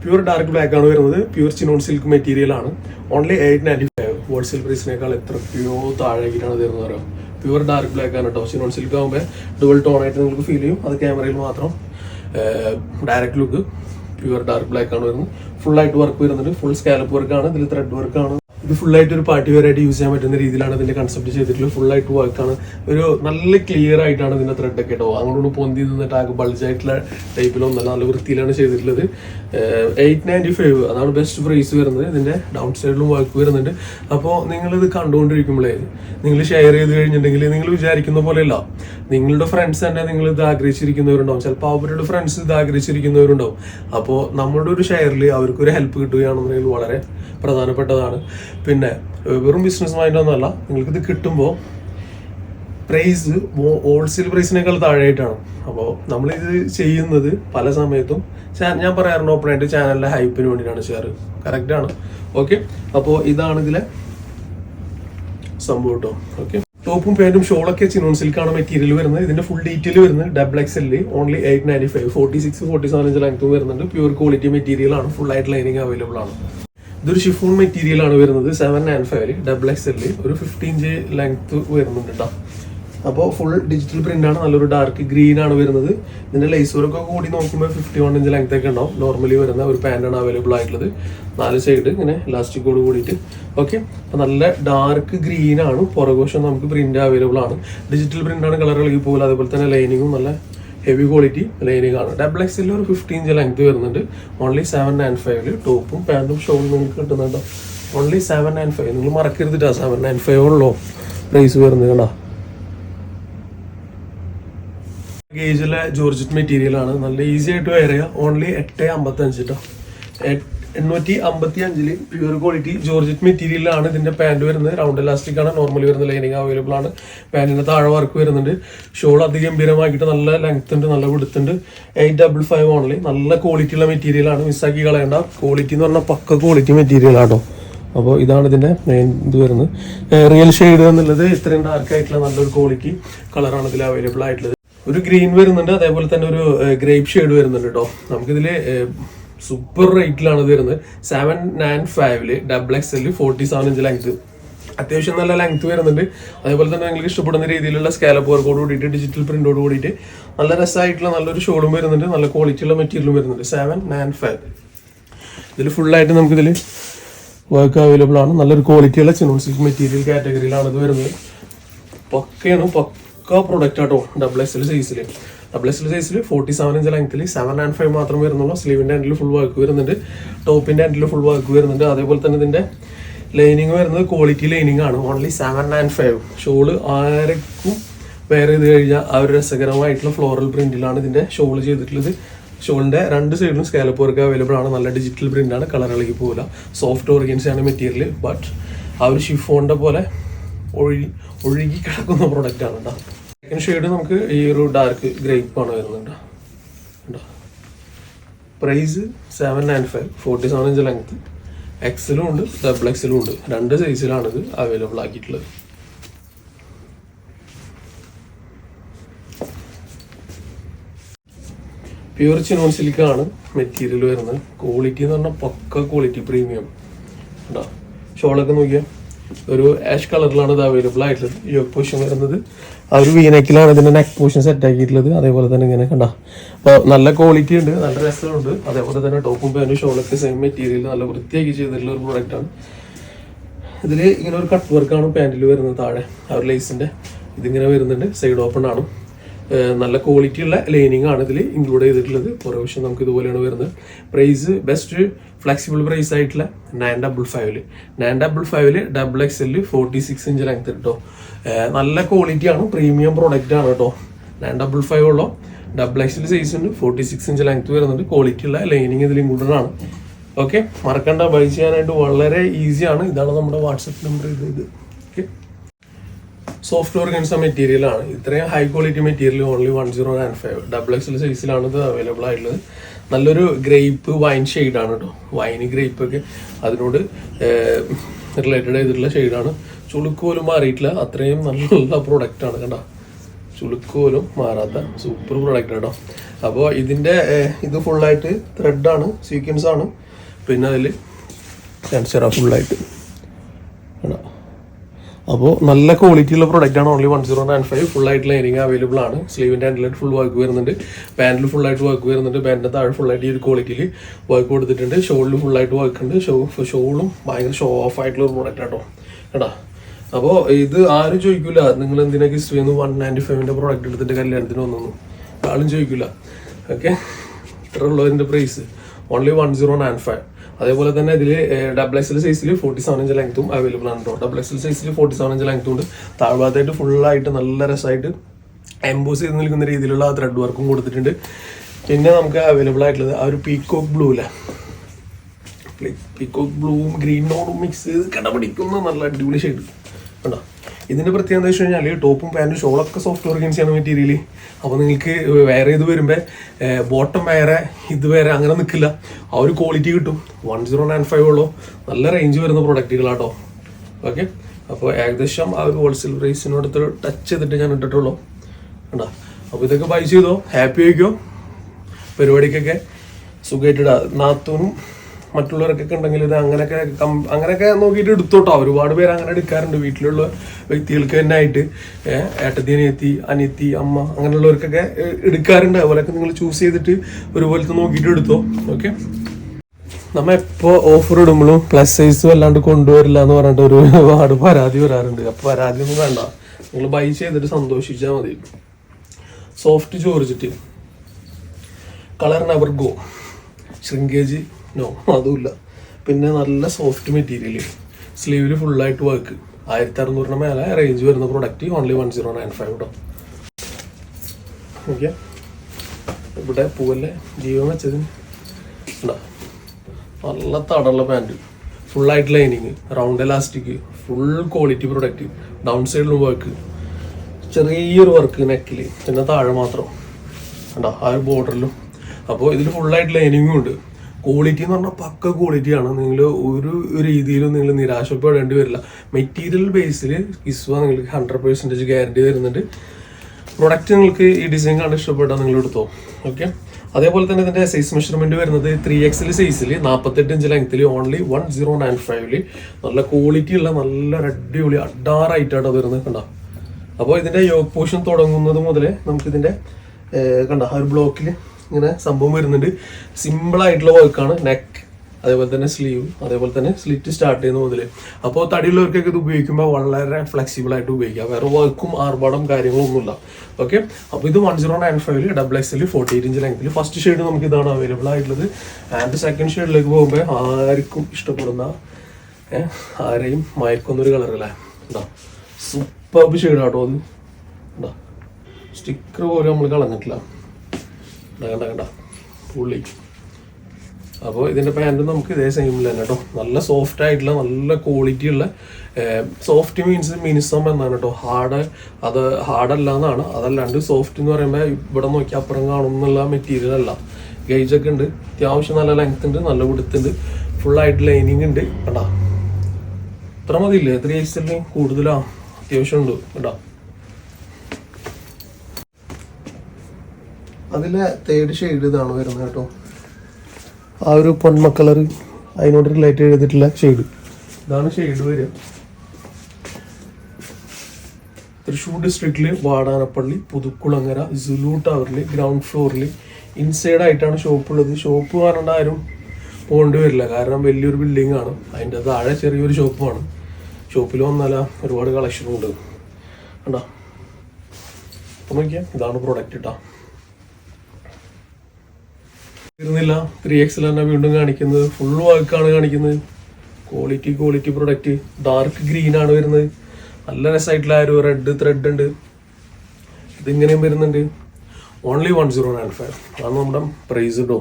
പ്യൂർ ഡാർക്ക് ബ്ലാക്ക് ആണ് വരുന്നത്. പ്യൂർ ചിനോൺ സിൽക്ക് മെറ്റീരിയൽ ആണ്. Only eight ninety five wholesale പ്രൈസിനേക്കാൾ എത്ര എത്രയോ താഴേക്കാണ് തരുന്നത് അറിയാം? പ്യൂർ ഡാർക്ക് ബ്ലാക്ക് ആണ് കേട്ടോ ചിനോൺ സിൽക്ക് ആകുമ്പോൾ ഡുവൽ ടോൺ ആയിട്ട് നിങ്ങൾക്ക് ഫീൽ ചെയ്യും. അത് ക്യാമറയിൽ മാത്രം direct look pure dark black ആണ് വരുന്നത്. ഫുൾ ആയിട്ട് വർക്ക് വരുന്നുണ്ട്. ഫുൾ സ്കാലപ്പ് വർക്ക് ആണ്. ഇതിൽ ത്രെഡ് വർക്ക് ആണ്. ഇത് ഫുൾ ആയിട്ട് ഒരു പാർട്ടി വെയർ ആയിട്ട് യൂസ് ചെയ്യാൻ പറ്റുന്ന രീതിയിലാണ് ഇതിന്റെ കൺസെപ്റ്റ് ചെയ്തിട്ടുള്ളത്. ഫുൾ ആയിട്ട് വർക്കാണ് ഒരു നല്ല ക്ലിയർ ആയിട്ടാണ് ഇതിന്റെ ത്രെഡ് ഒക്കെ കേട്ടോ അങ്ങോട്ട് പൊന്തി നിന്നിട്ട് ആകെ ബൾജ് ആയിട്ടുള്ള ടൈപ്പിലൊന്നല്ല നല്ല വൃത്തിയിലാണ് ചെയ്തിട്ടുള്ളത്. എയ്റ്റ് നയന്റി ഫൈവ് അതാണ് ബെസ്റ്റ് പ്രൈസ് വരുന്നത്. ഇതിന്റെ ഡൗൺ സൈഡിലും വർക്ക് വരുന്നുണ്ട്. അപ്പോൾ നിങ്ങൾ ഇത് കണ്ടുകൊണ്ടിരിക്കുമ്പോഴേ നിങ്ങൾ ഷെയർ ചെയ്ത് കഴിഞ്ഞിട്ടുണ്ടെങ്കിൽ നിങ്ങൾ വിചാരിക്കുന്ന പോലെയല്ല. നിങ്ങളുടെ ഫ്രണ്ട്സ് തന്നെ നിങ്ങൾ ഇത് ആഗ്രഹിച്ചിരിക്കുന്നവരുണ്ടാവും. ചിലപ്പോൾ അവരുടെ ഫ്രണ്ട്സ് ഇത് ആഗ്രഹിച്ചിരിക്കുന്നവരുണ്ടാവും. അപ്പോൾ നമ്മളുടെ ഒരു ഷെയറിൽ അവർക്കൊരു ഹെൽപ്പ് കിട്ടുകയാണെന്നുണ്ടെങ്കിൽ വളരെ പ്രധാനപ്പെട്ടതാണ്. പിന്നെ വെറും ബിസിനസ് മൈൻഡ് ഒന്നുമല്ല നിങ്ങൾക്കിത് കിട്ടുമ്പോൾ പ്രൈസ് ഹോൾസെയിൽ പ്രൈസിനേക്കാൾ താഴെയായിട്ടാണ്. അപ്പോൾ നമ്മളിത് ചെയ്യുന്നത് പല സമയത്തും ഞാൻ പറയാറുണ്ട് ഓപ്പൺ ആയിട്ട് ചാനലിലെ ഹൈപ്പിന് വേണ്ടിയിട്ടാണ് ചെയ്യാറ് കറക്റ്റ് ആണ്. ഓക്കെ അപ്പോൾ ഇതാണ് ഇതിലെ സംഭവം കേട്ടോ ഓക്കെ ടോപ്പും പാന്റും ഷോളൊക്കെ ചിനോൺ സിൽക്കാണ് മെറ്റീരിയൽ വരുന്നത്. ഇതിന്റെ ഫുൾ ഡീറ്റെയിൽ വരുന്നത് double X only eight ninety five forty six forty seven inch ലെങ്ത്തും വരുന്നുണ്ട്. പ്യൂർ ക്വാളിറ്റി മെറ്റീരിയൽ ആണ്. ഫുൾ ആയിട്ട് ലൈനിങ് അവൈലബിൾ ആണ്. ഇതൊരു ഷിഫോൺ മെറ്റീരിയൽ ആണ് വരുന്നത്. Seven nine five double X എല്ലിൽ ഒരു ഫിഫ്റ്റീൻ ജി ലെങ്ത് വരുന്നുണ്ട് കേട്ടോ അപ്പോൾ ഫുൾ ഡിജിറ്റൽ പ്രിന്റ് ആണ്. നല്ലൊരു ഡാർക്ക് ഗ്രീൻ ആണ് വരുന്നത്. ഇതിന്റെ ലേസ് വർക്ക് കൂടി നോക്കുമ്പോൾ ഫിഫ്റ്റി വൺ ഇഞ്ച് ലെങ്ത് ഒക്കെ ഉണ്ടാവും. നോർമലി വരുന്ന ഒരു പാന്റാണ് അവൈലബിൾ ആയിട്ടുള്ളത്. നാല് സൈഡ് ഇങ്ങനെ ഇലാസ്റ്റിക്കോട് കൂടിയിട്ട്. ഓക്കെ അപ്പോൾ നല്ല ഡാർക്ക് ഗ്രീൻ ആണ്. പുറകോശം നമുക്ക് പ്രിന്റ് അവൈലബിൾ ആണ്. ഡിജിറ്റൽ പ്രിന്റ് ആണ് കളർ ഇളകി പോകില്ല അതേപോലെ തന്നെ ലൈനിങ്ങും നല്ല ഹെവി ക്വാളിറ്റി ലൈനിങ് ആണ് ഡബിൾ എക്സിൽ ഒരു ഫിഫ്റ്റീൻ ഇഞ്ച് ലെങ്ത് വരുന്നുണ്ട്. ഓൺലി സെവൻ നയൻ ഫൈവിൽ ടോപ്പും പാന്റും ഷോളും നിങ്ങൾക്ക് കിട്ടുന്നുണ്ടോ. ഓൺലി സെവൻ നയൻ ഫൈവ് നിങ്ങൾ മറക്കരുതിട്ടാ സെവൻ നയൻ ഫൈവ് ഉള്ളോ. പ്രൈസ് വരുന്നത് കണ്ടോ. ഗേജിലെ ജോർജറ്റ് മെറ്റീരിയൽ ആണ്. നല്ല ഈസി ആയിട്ട് ചെയ്യുക ഓൺലി എട്ട് അമ്പത്തഞ്ചിട്ടോ കേട്ടോ എണ്ണൂറ്റി അമ്പത്തി അഞ്ചിൽ പ്യൂർ ക്വാളിറ്റി ജോർജറ്റ് മെറ്റീരിയലാണ് ഇതിന്റെ പാന്റ് വരുന്നത്. റൗണ്ട് ഇലാസ്റ്റിക് ആണ് നോർമലി വരുന്ന ലൈനിങ് അവൈലബിൾ ആണ്. പാന്റിന്റെ താഴെ വർക്ക് വരുന്നുണ്ട്. ഷോൾ അതിഗംഭീരമാക്കിയിട്ട് നല്ല ലെങ്ത് ഉണ്ട് നല്ല വിടുത്തുണ്ട് എയ്റ്റ് ഡബിൾ ഫൈവ് ഓൺലി നല്ല ക്വാളിറ്റി ഉള്ള മെറ്റീരിയൽ ആണ്. മിസ്സാക്കി കളയേണ്ട. ക്വാളിറ്റി എന്ന് പറഞ്ഞാൽ പക്ക ക്വാളിറ്റി മെറ്റീരിയൽ ആട്ടോ. അപ്പോൾ ഇതാണ് ഇതിന്റെ മെയിൻ ഇത് വരുന്നത്. റിയൽ ഷെയ്ഡ് എന്നുള്ളത് ഇത്രയും ഡാർക്ക് ആയിട്ടുള്ള നല്ലൊരു ക്വാളിറ്റി കളറാണ് ഇതിൽ അവൈലബിൾ ആയിട്ടുള്ളത്. ഒരു ഗ്രീൻ വരുന്നുണ്ട് അതേപോലെ തന്നെ ഒരു ഗ്രേപ്പ് ഷെയ്ഡ് വരുന്നുണ്ട് കേട്ടോ നമുക്കിതിൽ സൂപ്പർ റേറ്റിലാണ് ഇത് വരുന്നത്. സെവൻ നയൻ ഫൈവിൽ double X L forty seven inch length അത്യാവശ്യം നല്ല ലെങ്ത് വരുന്നുണ്ട്. അതേപോലെ തന്നെ നിങ്ങൾക്ക് ഇഷ്ടപ്പെടുന്ന രീതിയിലുള്ള സ്കാലപ്പ് വർക്കോട് കൂടിയിട്ട് ഡിജിറ്റൽ പ്രിന്റോട് കൂടിയിട്ട് നല്ല രസമായിട്ടുള്ള നല്ലൊരു ഷോളും വരുന്നുണ്ട്. നല്ല ക്വാളിറ്റിയുള്ള മെറ്റീരിയലും വരുന്നുണ്ട്. സെവൻ നയൻ ഫൈവ് ഇതിൽ ഫുള്ളായിട്ട് നമുക്കിതിൽ വർക്ക് അവൈലബിൾ ആണ്. നല്ലൊരു ക്വാളിറ്റിയുള്ള ചിനോൺ സിൽക്ക് മെറ്റീരിയൽ കാറ്റഗറിയിലാണ് ഇത് വരുന്നത്. പക്കയാണ് പക്ക പ്രൊഡക്റ്റ് ആട്ടോ ഡബിൾ എക്സ് എൽ സൈസിൽ ഡബിൾ എസ് എൽ സൈസിൽ ഫോർട്ടി സെവൻ ഇഞ്ച് ലെങ്ത്തിൽ സെവൻ ആൻഡ് ഫൈവ് മാത്രം വരുന്നുള്ളൂ. സ്ലീവിന്റെ എൻഡിൽ ഫുൾ വർക്ക് വരുന്നുണ്ട്. ടോപ്പിന്റെ എൻഡിൽ ഫുൾ വർക്ക് വരുന്നുണ്ട്. അതേപോലെ തന്നെ ഇതിന്റെ ലൈനിങ് വരുന്നത് ക്വാളിറ്റി ലൈനിങ് ആണ്. Only seven and five shawl ആരക്കും wear ചെയ്ത് കഴിഞ്ഞാൽ ആ ഒരു രസകരമായിട്ടുള്ള ഫ്ലോറൽ പ്രിന്റിലാണ് ഇതിന്റെ ഷോൾ ചെയ്തിട്ടുള്ളത്. ഷോളിന്റെ രണ്ട് സൈഡിലും സ്കാലപ്പ് വർക്ക് അവൈലബിൾ ആണ്. നല്ല ഡിജിറ്റൽ പ്രിന്റ് ആണ്. കളർ ഇളകി പോകില്ല സോഫ്റ്റ് ഓർഗൻസ് ആണ് മെറ്റീരിയൽ ബട്ട് ആ ഒരു ഷിഫോണിന്റെ പോലെ ഒഴുകി ഒഴുകി കിടക്കുന്ന പ്രൊഡക്റ്റ് ആണ് കേട്ടോ സെക്കൻഡ് ഷെയ്ഡ് നമുക്ക് ഈ ഒരു ഡാർക്ക് ഗ്രേപ്പ് ആണ് വരുന്നുണ്ട് price seven nine five forty seven inch length എക്സലും ഉണ്ട് ഡബിൾ എക്സലും ഉണ്ട്. രണ്ട് സൈസിലാണിത് അവൈലബിൾ ആക്കിയിട്ടുള്ളത്. പ്യുവർ ചിനോൺ സിലിക്കാണ് മെറ്റീരിയൽ വരുന്നത്. ക്വാളിറ്റി എന്ന് പറഞ്ഞാൽ പക്ക ക്വാളിറ്റി പ്രീമിയം ഉണ്ടോ ഷോളൊക്കെ നോക്കിയാൽ ഒരു ആഷ് കളറിലാണ് ഇത് അവൈലബിൾ ആയിട്ടുള്ളത്. ഈ ഒപ്പോഷൻ വരുന്നത്. ആ ഒരു വീനക്കിലാണ് ഇതിന്റെ നെക്ക് പോഷൻ സെറ്റ് ആക്കിയിട്ടുള്ളത്. അതേപോലെ തന്നെ ഇങ്ങനെ കണ്ട. അപ്പോൾ നല്ല ക്വാളിറ്റി ഉണ്ട് നല്ല രസമുണ്ട്. അതേപോലെ തന്നെ ടോപ്പും പാന്റും ഷോളൊക്കെ സെയിം മെറ്റീരിയൽ നല്ല വൃത്തിയാക്കി ചെയ്തിട്ടുള്ള ഒരു പ്രോഡക്റ്റാണ് ഇതിൽ ഇങ്ങനെ ഒരു കട്ട് വർക്കാണ് പാന്റിൽ വരുന്നത് താഴെ ആ ഒരു ലേസിന്റെ ഇതിങ്ങനെ വരുന്നുണ്ട് സൈഡ് ഓപ്പൺ ആണ്. നല്ല ക്വാളിറ്റി ഉള്ള ലൈനിങ് ആണ് ഇതിൽ ഇൻക്ലൂഡ് ചെയ്തിട്ടുള്ളത്. പ്രാവശ്യം നമുക്ക് ഇതുപോലെയാണ് വരുന്നത്. പ്രൈസ് ബെസ്റ്റ് ഫ്ലെക്സിബിൾ പ്രൈസ് ആയിട്ടുള്ള നയൻ ഡബിൾ ഫൈവിൽ നയൻ ഡബിൾ ഫൈവിൽ ഡബിൾ എക്സ് എല്ലിൽ ഫോർട്ടി സിക്സ് ഇഞ്ച് ലെങ്ത് കേട്ടോ നല്ല ക്വാളിറ്റി ആണ് പ്രീമിയം പ്രോഡക്റ്റ് ആണ് കേട്ടോ നയൻ ഡബിൾ ഫൈവ് ഉള്ളോ ഡബിൾ എക്സ് എൽ സൈസ് ഉണ്ട് ഫോർട്ടി സിക്സ് ഇഞ്ച് ലെങ്ത് വരുന്നുണ്ട് ക്വാളിറ്റി ഉള്ള ലൈനിങ് ഇതിൽ ഇൻക്ലൂഡഡ് ആണ് ഓക്കെ മറക്കണ്ട ബൈ ചെയ്യാനായിട്ട് വളരെ ഈസിയാണ് ഇതാണ് നമ്മുടെ വാട്സപ്പ് നമ്പർ ഇത് ഇത്. ഓക്കെ സോഫ്റ്റ് ഓർഗൻസ മെറ്റീരിയൽ ആണ്. ഇത്രയും high quality material only one zero nine five double XL സൈസിലാണ് ഇത് അവൈലബിൾ ആയിട്ടുള്ളത്. നല്ലൊരു ഗ്രേപ്പ് വൈൻ ഷെയ്ഡാണ് കേട്ടോ വൈന് ഗ്രേപ്പ് ഒക്കെ അതിനോട് റിലേറ്റഡ് ചെയ്തിട്ടുള്ള ഷെയ്ഡാണ്. ചുളുക്ക് പോലും മാറിയിട്ടില്ല. അത്രയും നല്ല പ്രൊഡക്റ്റ് ആണ് കണ്ടോ. ചുളുക്ക് പോലും മാറാത്ത സൂപ്പർ പ്രൊഡക്റ്റ് കേട്ടോ അപ്പോൾ ഇതിന്റെ ഇത് ഫുള്ളായിട്ട് ത്രെഡാണ് സീക്വൻസ് ആണ് പിന്നെ അതിൽ ക്യാൻസറാണ് ഫുള്ളായിട്ട് കേട്ടോ അപ്പോൾ നല്ല ക്വാളിറ്റി ഉള്ള പ്രോഡക്റ്റ് ആണ് only one zero nine five full ആയിട്ട് ലൈനിങ് അവൈലബിൾ ആണ്. സ്ലീവിന്റെ ഹാൻഡിലായിട്ട് ഫുൾ വർക്ക് വരുന്നുണ്ട്. പാന്റിൽ ഫുൾ ആയിട്ട് വർക്ക് വരുന്നുണ്ട്. പാന്റിന്റെ താഴെ ഫുൾ ആയിട്ട് ഈ ഒരു ക്വാളിറ്റിയിൽ വർക്ക് കൊടുത്തിട്ടുണ്ട്. ഷോളിൽ ഫുൾ ആയിട്ട് വർക്ക് ഉണ്ട്. ഷോ ഷോളും ഭയങ്കര ഷോ ഓഫ് ആയിട്ടുള്ള ഒരു പ്രൊഡക്റ്റ് ആട്ടോ. കേട്ടാ? അപ്പോൾ ഇത് ആരും ചോദിക്കില്ല നിങ്ങൾ എന്തിനാ ഹിസ്റ്ററി ചെയ്യുന്നു വൺ നയന്റി ഫൈവിന്റെ പ്രോഡക്റ്റ് എടുത്തിട്ട് കല്യാണത്തിന് വന്നു ആളും ചോദിക്കില്ല ഓക്കെ ഇത്ര ഉള്ളതിന്റെ price only one zero nine five അതേപോലെ തന്നെ ഇതിൽ ഡബിൾ എക്സൽ സൈസിൽ ഫോർട്ടി സെവൻ ഇഞ്ച് ലെങ്ത്തും അവൈലബിൾ ആണ് കേട്ടോ ഡബിൾ എക്സൽ സൈസിൽ ഫോർട്ടി സെവൻ ഇഞ്ച് ലെങ്ത്തും ഉണ്ട്. താഴ്ഭാഗത്തായിട്ട് ഫുള്ളായിട്ട് നല്ല രസമായിട്ട് എംബോസ് ചെയ്ത് നിൽക്കുന്ന രീതിയിലുള്ള ആ ത്രെഡ് വർക്കും കൊടുത്തിട്ടുണ്ട്. പിന്നെ നമുക്ക് അവൈലബിൾ ആയിട്ടുള്ളത് ആ ഒരു പീക്കോക്ക് ബ്ലൂ അല്ലേ പീക്കോക്ക് ബ്ലൂവും ഗ്രീനോടും മിക്സ് ചെയ്ത് കടപിടിക്കുന്ന നല്ല അടിപൊളി ഷെയ്ഡ് കണ്ടോ? ഇതിന്റെ പ്രത്യേകത എന്താ വെച്ച് കഴിഞ്ഞാൽ ടോപ്പും പാന്റും ഷോളൊക്കെ സോഫ്റ്റ് ഓർഗൻസ് ചെയ്യുന്ന മെറ്റീരിയൽ അപ്പോൾ നിങ്ങൾക്ക് വേറെ ഇത് വരുമ്പോൾ ബോട്ടം വേറെ ഇത് വേറെ അങ്ങനെ നിൽക്കില്ല ആ ഒരു ക്വാളിറ്റി കിട്ടും. വൺ സീറോ നയൻ ഫൈവ് ഉള്ളൂ. നല്ല റേഞ്ച് വരുന്ന പ്രൊഡക്റ്റുകളാട്ടോ ഓക്കെ അപ്പോൾ ഏകദേശം ആ ഒരു ഹോൾസെയിൽ പ്രൈസിനോടത്ത് ടച്ച് ചെയ്തിട്ട് ഞാൻ ഇട്ടിട്ടുള്ളൂ. കണ്ടോ? അപ്പോൾ ഇതൊക്കെ ബൈ ചെയ്തോ? ഹാപ്പി ആയിക്കോ? പരിപാടിക്കൊക്കെ സുഖമായിട്ടിടാ നാത്തൂനും മറ്റുള്ളവർക്കൊക്കെ ഉണ്ടെങ്കിൽ ഇത് അങ്ങനെയൊക്കെ അങ്ങനെയൊക്കെ നോക്കിയിട്ട് എടുത്തോട്ടോ. ഒരുപാട് പേര് അങ്ങനെ എടുക്കാറുണ്ട്. വീട്ടിലുള്ള വ്യക്തികൾക്ക് തന്നെ ആയിട്ട്. ഏട്ടത്തി അനിയത്തി അനിയത്തി അമ്മ അങ്ങനെയുള്ളവർക്കൊക്കെ എടുക്കാറുണ്ട്. അതുപോലെയൊക്കെ നിങ്ങൾ ചൂസ് ചെയ്തിട്ട് ഒരുപോലത്തെ നോക്കിയിട്ട് എടുത്തോ. ഓക്കെ നമ്മ എപ്പോ ഓഫർ ഇടുമ്പോഴും പ്ലസ് സൈസ് വല്ലാണ്ട് കൊണ്ടുവരില്ല എന്ന് പറഞ്ഞിട്ട് ഒരുപാട് പരാതി വരാറുണ്ട്. അപ്പൊ പരാതി ഒന്നും വേണ്ട. നിങ്ങൾ ബൈ ചെയ്തിട്ട് സന്തോഷിച്ചാൽ മതി. Soft ചോറിച്ചിട്ട്. Colour never go shrinkage no അതുമില്ല. പിന്നെ നല്ല സോഫ്റ്റ് മെറ്റീരിയൽ സ്ലീവിൽ ഫുള്ളായിട്ട് വർക്ക് ആയിരത്തി അറുന്നൂറിന് മേലെ റേഞ്ച് വരുന്ന product only one zero nine five കേട്ടോ ഓക്കെ ഇവിടെ പൂവല്ലേ? ജീവൻ വെച്ചത് ഉണ്ടോ നല്ല തടമുള്ള പാന്റ് ഫുള്ളായിട്ട് lining round elastic full quality product down സൈഡിലും വർക്ക് ചെറിയൊരു വർക്ക് നെക്കിൽ പിന്നെ താഴെ മാത്രം. കണ്ടോ? ആ ഒരു ബോർഡറിലും അപ്പോൾ ഇതിൽ ഫുള്ളായിട്ട് ലൈനിങ്ങും ഉണ്ട്. ക്വാളിറ്റി എന്ന് പറഞ്ഞാൽ പക്ക ക്വാളിറ്റിയാണ് നിങ്ങൾ ഒരു രീതിയിലും നിങ്ങൾ നിരാശപ്പെടേണ്ടി വരില്ല. മെറ്റീരിയൽ ബേസിൽ കിസ്വ നിങ്ങൾക്ക് ഹൺഡ്രഡ് പെർസെന്റേജ് ഗ്യാരണ്ടി വരുന്നുണ്ട്. പ്രൊഡക്റ്റ് നിങ്ങൾക്ക് ഈ ഡിസൈൻ കണ്ട് ഇഷ്ടപ്പെട്ടാൽ നിങ്ങൾ എടുത്തോ. ഓക്കെ അതേപോലെ തന്നെ ഇതിന്റെ സൈസ് മെഷർമെന്റ് വരുന്നത് ത്രീ എക്സിൽ സൈസിൽ നാൽപ്പത്തെട്ട് ഇഞ്ച് ലെങ്ത്തിൽ ഓൺലി വൺ സീറോ നയൻ ഫൈവിൽ നല്ല ക്വാളിറ്റി ഉള്ള നല്ല അടിപൊളി അഡാറായിട്ടാണ് വരുന്നത് കണ്ട. അപ്പോൾ ഇതിന്റെ യോഗ പോഷൻ തുടങ്ങുന്നത് മുതൽ നമുക്കിതിന്റെ കണ്ട ആ ഒരു ബ്ലോക്കിൽ ഇങ്ങനെ സംഭവം വരുന്നുണ്ട്. സിമ്പിൾ ആയിട്ടുള്ള വർക്കാണ് നെക്ക് അതേപോലെ തന്നെ സ്ലീവ് അതേപോലെ തന്നെ സ്ലിറ്റ് സ്റ്റാർട്ട് ചെയ്യുന്ന മുതൽ അപ്പോൾ തടിയുള്ളവർക്കൊക്കെ ഇത് ഉപയോഗിക്കുമ്പോൾ വളരെ ഫ്ലെക്സിബിൾ ആയിട്ട് ഉപയോഗിക്കാം. വേറെ വർക്കും ആർഭാടം കാര്യങ്ങളൊന്നുമില്ല ഓക്കെ അപ്പോൾ ഇത് വൺ സീറോ നയൻ ഫൈവിൽ double X L forty eight inch ലെങ്ത്തിൽ ഫസ്റ്റ് ഷെയ്ഡ് നമുക്ക് ഇതാണ് അവൈലബിൾ ആയിട്ടുള്ളത്. ആൻഡ് സെക്കൻഡ് ഷെയ്ഡിലേക്ക് പോകുമ്പോൾ ആർക്കും ഇഷ്ടപ്പെടുന്ന ആരെയും മയക്കുന്നൊരു അല്ലേ? എന്താ സൂപ്പർ ഷെയ്ഡ് ആട്ടോ അത്. എന്താ സ്റ്റിക്കർ പോലും നമ്മൾ കളഞ്ഞിട്ടില്ല. കണ്ട കണ്ട? പുള്ളി. അപ്പോൾ ഇതിന്റെ പാന്റും നമുക്ക് ഇതേ സെയിമിൽ തന്നെ കേട്ടോ. നല്ല സോഫ്റ്റ് ആയിട്ടുള്ള നല്ല ക്വാളിറ്റി ഉള്ള സോഫ്റ്റ് മീൻസ് മിനിസം എന്നാണ് കേട്ടോ. ഹാർഡ് അത് ഹാർഡ് അല്ല എന്നാണ്. അതല്ലാണ്ട് സോഫ്റ്റ് എന്ന് പറയുമ്പോൾ ഇവിടെ നോക്കി അപ്പുറം കാണും എന്നുള്ള മെറ്റീരിയൽ അല്ല. ഗേജ് ഒക്കെ ഉണ്ട്. അത്യാവശ്യം നല്ല ലെങ്ത് ഉണ്ട് നല്ല കൊടുത്തുണ്ട് ആയിട്ട് ലൈനിങ് ഉണ്ട്. കേട്ടോ ഇത്ര മതിയില്ലേ? ത്രീ എക്സ് കൂടുതലാണ് അത്യാവശ്യം ഉണ്ട്. കേട്ടോ അതിലെ തേർഡ് ഷെയ്ഡ് ഇതാണ് വരുന്നത് കേട്ടോ. ആ ഒരു പൊന്മ കളർ അതിനോട് റിലേറ്റ് ചെയ്തിട്ടുള്ള ഷെയ്ഡ് ഇതാണ് ഷെയ്ഡ് വരിക. തൃശ്ശൂർ ഡിസ്ട്രിക്റ്റിൽ വാടാനപ്പള്ളി പുതുക്കുളങ്ങര സുലു ടവറിൽ ഗ്രൗണ്ട് ഫ്ലോറിൽ ഇൻസൈഡ് ആയിട്ടാണ് ഷോപ്പ് ഉള്ളത്. ഷോപ്പ് പറഞ്ഞിട്ട് ആരും പോകേണ്ടി വരില്ല. കാരണം വലിയൊരു ബിൽഡിംഗ് ആണ്. അതിന്റെ താഴെ ചെറിയൊരു ഷോപ്പുമാണ് ഷോപ്പിൽ വന്നാൽ ഒരുപാട് കളക്ഷനും ഉണ്ട്. കണ്ടോ? അപ്പം നോക്കിയാ ഇതാണ് പ്രൊഡക്റ്റ് ഇട്ടാ ഇരുന്നില്ല ത്രീ എക്സിൽ തന്നെ വീണ്ടും കാണിക്കുന്നത്. ഫുൾ വർക്കാണ് കാണിക്കുന്നത്. Quality quality product dark green ആണ് വരുന്നത്. നല്ല രസമായിട്ടുള്ള ആ ഒരു റെഡ് ത്രെഡ് ഉണ്ട്. ഇതിങ്ങനെയും വരുന്നുണ്ട്. Only one zero nine five അതാണ് നമ്മുടെ പ്രൈസ് ഡോ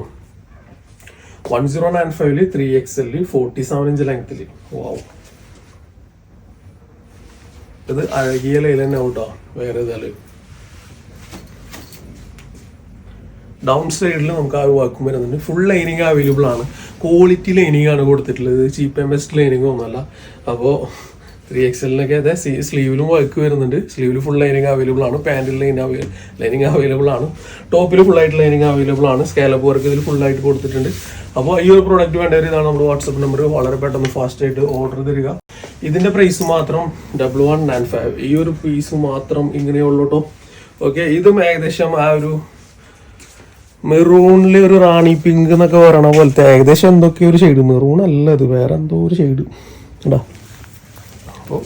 വൺ സീറോ നയൻ ഫൈവിൽ ത്രീ എക്സ് എല്ലിൽ ഫോർട്ടി സെവൻ ഇഞ്ച് ലെങ്ത്തിൽ വാവ് ഇത് അഴകിയ ലൈലന്നെ ഔട്ടാ വേറെ ഇതാൽ ഡൗൺ സൈഡിൽ നമുക്ക് ആ വർക്കും വരുന്നുണ്ട്. ഫുൾ ലൈനിങ് അവൈലബിൾ ആണ്. ക്വാളിറ്റി ലൈനിങ് ആണ് കൊടുത്തിട്ടുള്ളത്. ചീപ്പ് ആൻഡ് ബെസ്റ്റ് ലൈനിങ് ഒന്നുമല്ല. അപ്പോൾ ത്രീ എക്സലിനൊക്കെ അതെ സ്ലീവിലും വർക്ക് വരുന്നുണ്ട്. സ്ലീവിൽ ഫുൾ ലൈനിങ് അവൈലബിൾ ആണ്. പാന്റിൽ ലൈൻ ലൈനിങ് അവൈലബിൾ ആണ്. ടോപ്പിൽ ഫുൾ ആയിട്ട് ലൈനിങ് അവൈലബിൾ ആണ്. സ്കാലപ്പ് വർക്ക് ഇതിൽ ഫുൾ ആയിട്ട് കൊടുത്തിട്ടുണ്ട്. അപ്പോൾ ഈ ഒരു പ്രോഡക്റ്റ് വേണ്ടവർ ഇതാണ് നമ്മുടെ വാട്സപ്പ് നമ്പർ വളരെ പെട്ടെന്ന് ഫാസ്റ്റ് ആയിട്ട് ഓർഡർ തരിക. ഇതിന്റെ പ്രൈസ് മാത്രം ഡബിൾ വൺ നയൻ ഫൈവ് ഈ ഒരു പീസ് മാത്രം ഇങ്ങനെയുള്ളൂട്ടോ ഓക്കെ ഇതും ഏകദേശം ആ ഒരു മെറൂണിൽ ഒരു റാണി പിങ്ക് എന്നൊക്കെ പറയണ പോലത്തെ ഏകദേശം എന്തൊക്കെ ഒരു ഷെയ്ഡ് മെറൂൺ അല്ല ഇത് വേറെ എന്തോ ഒരു ഷെയ്ഡ് കേട്ടാ അപ്പോൾ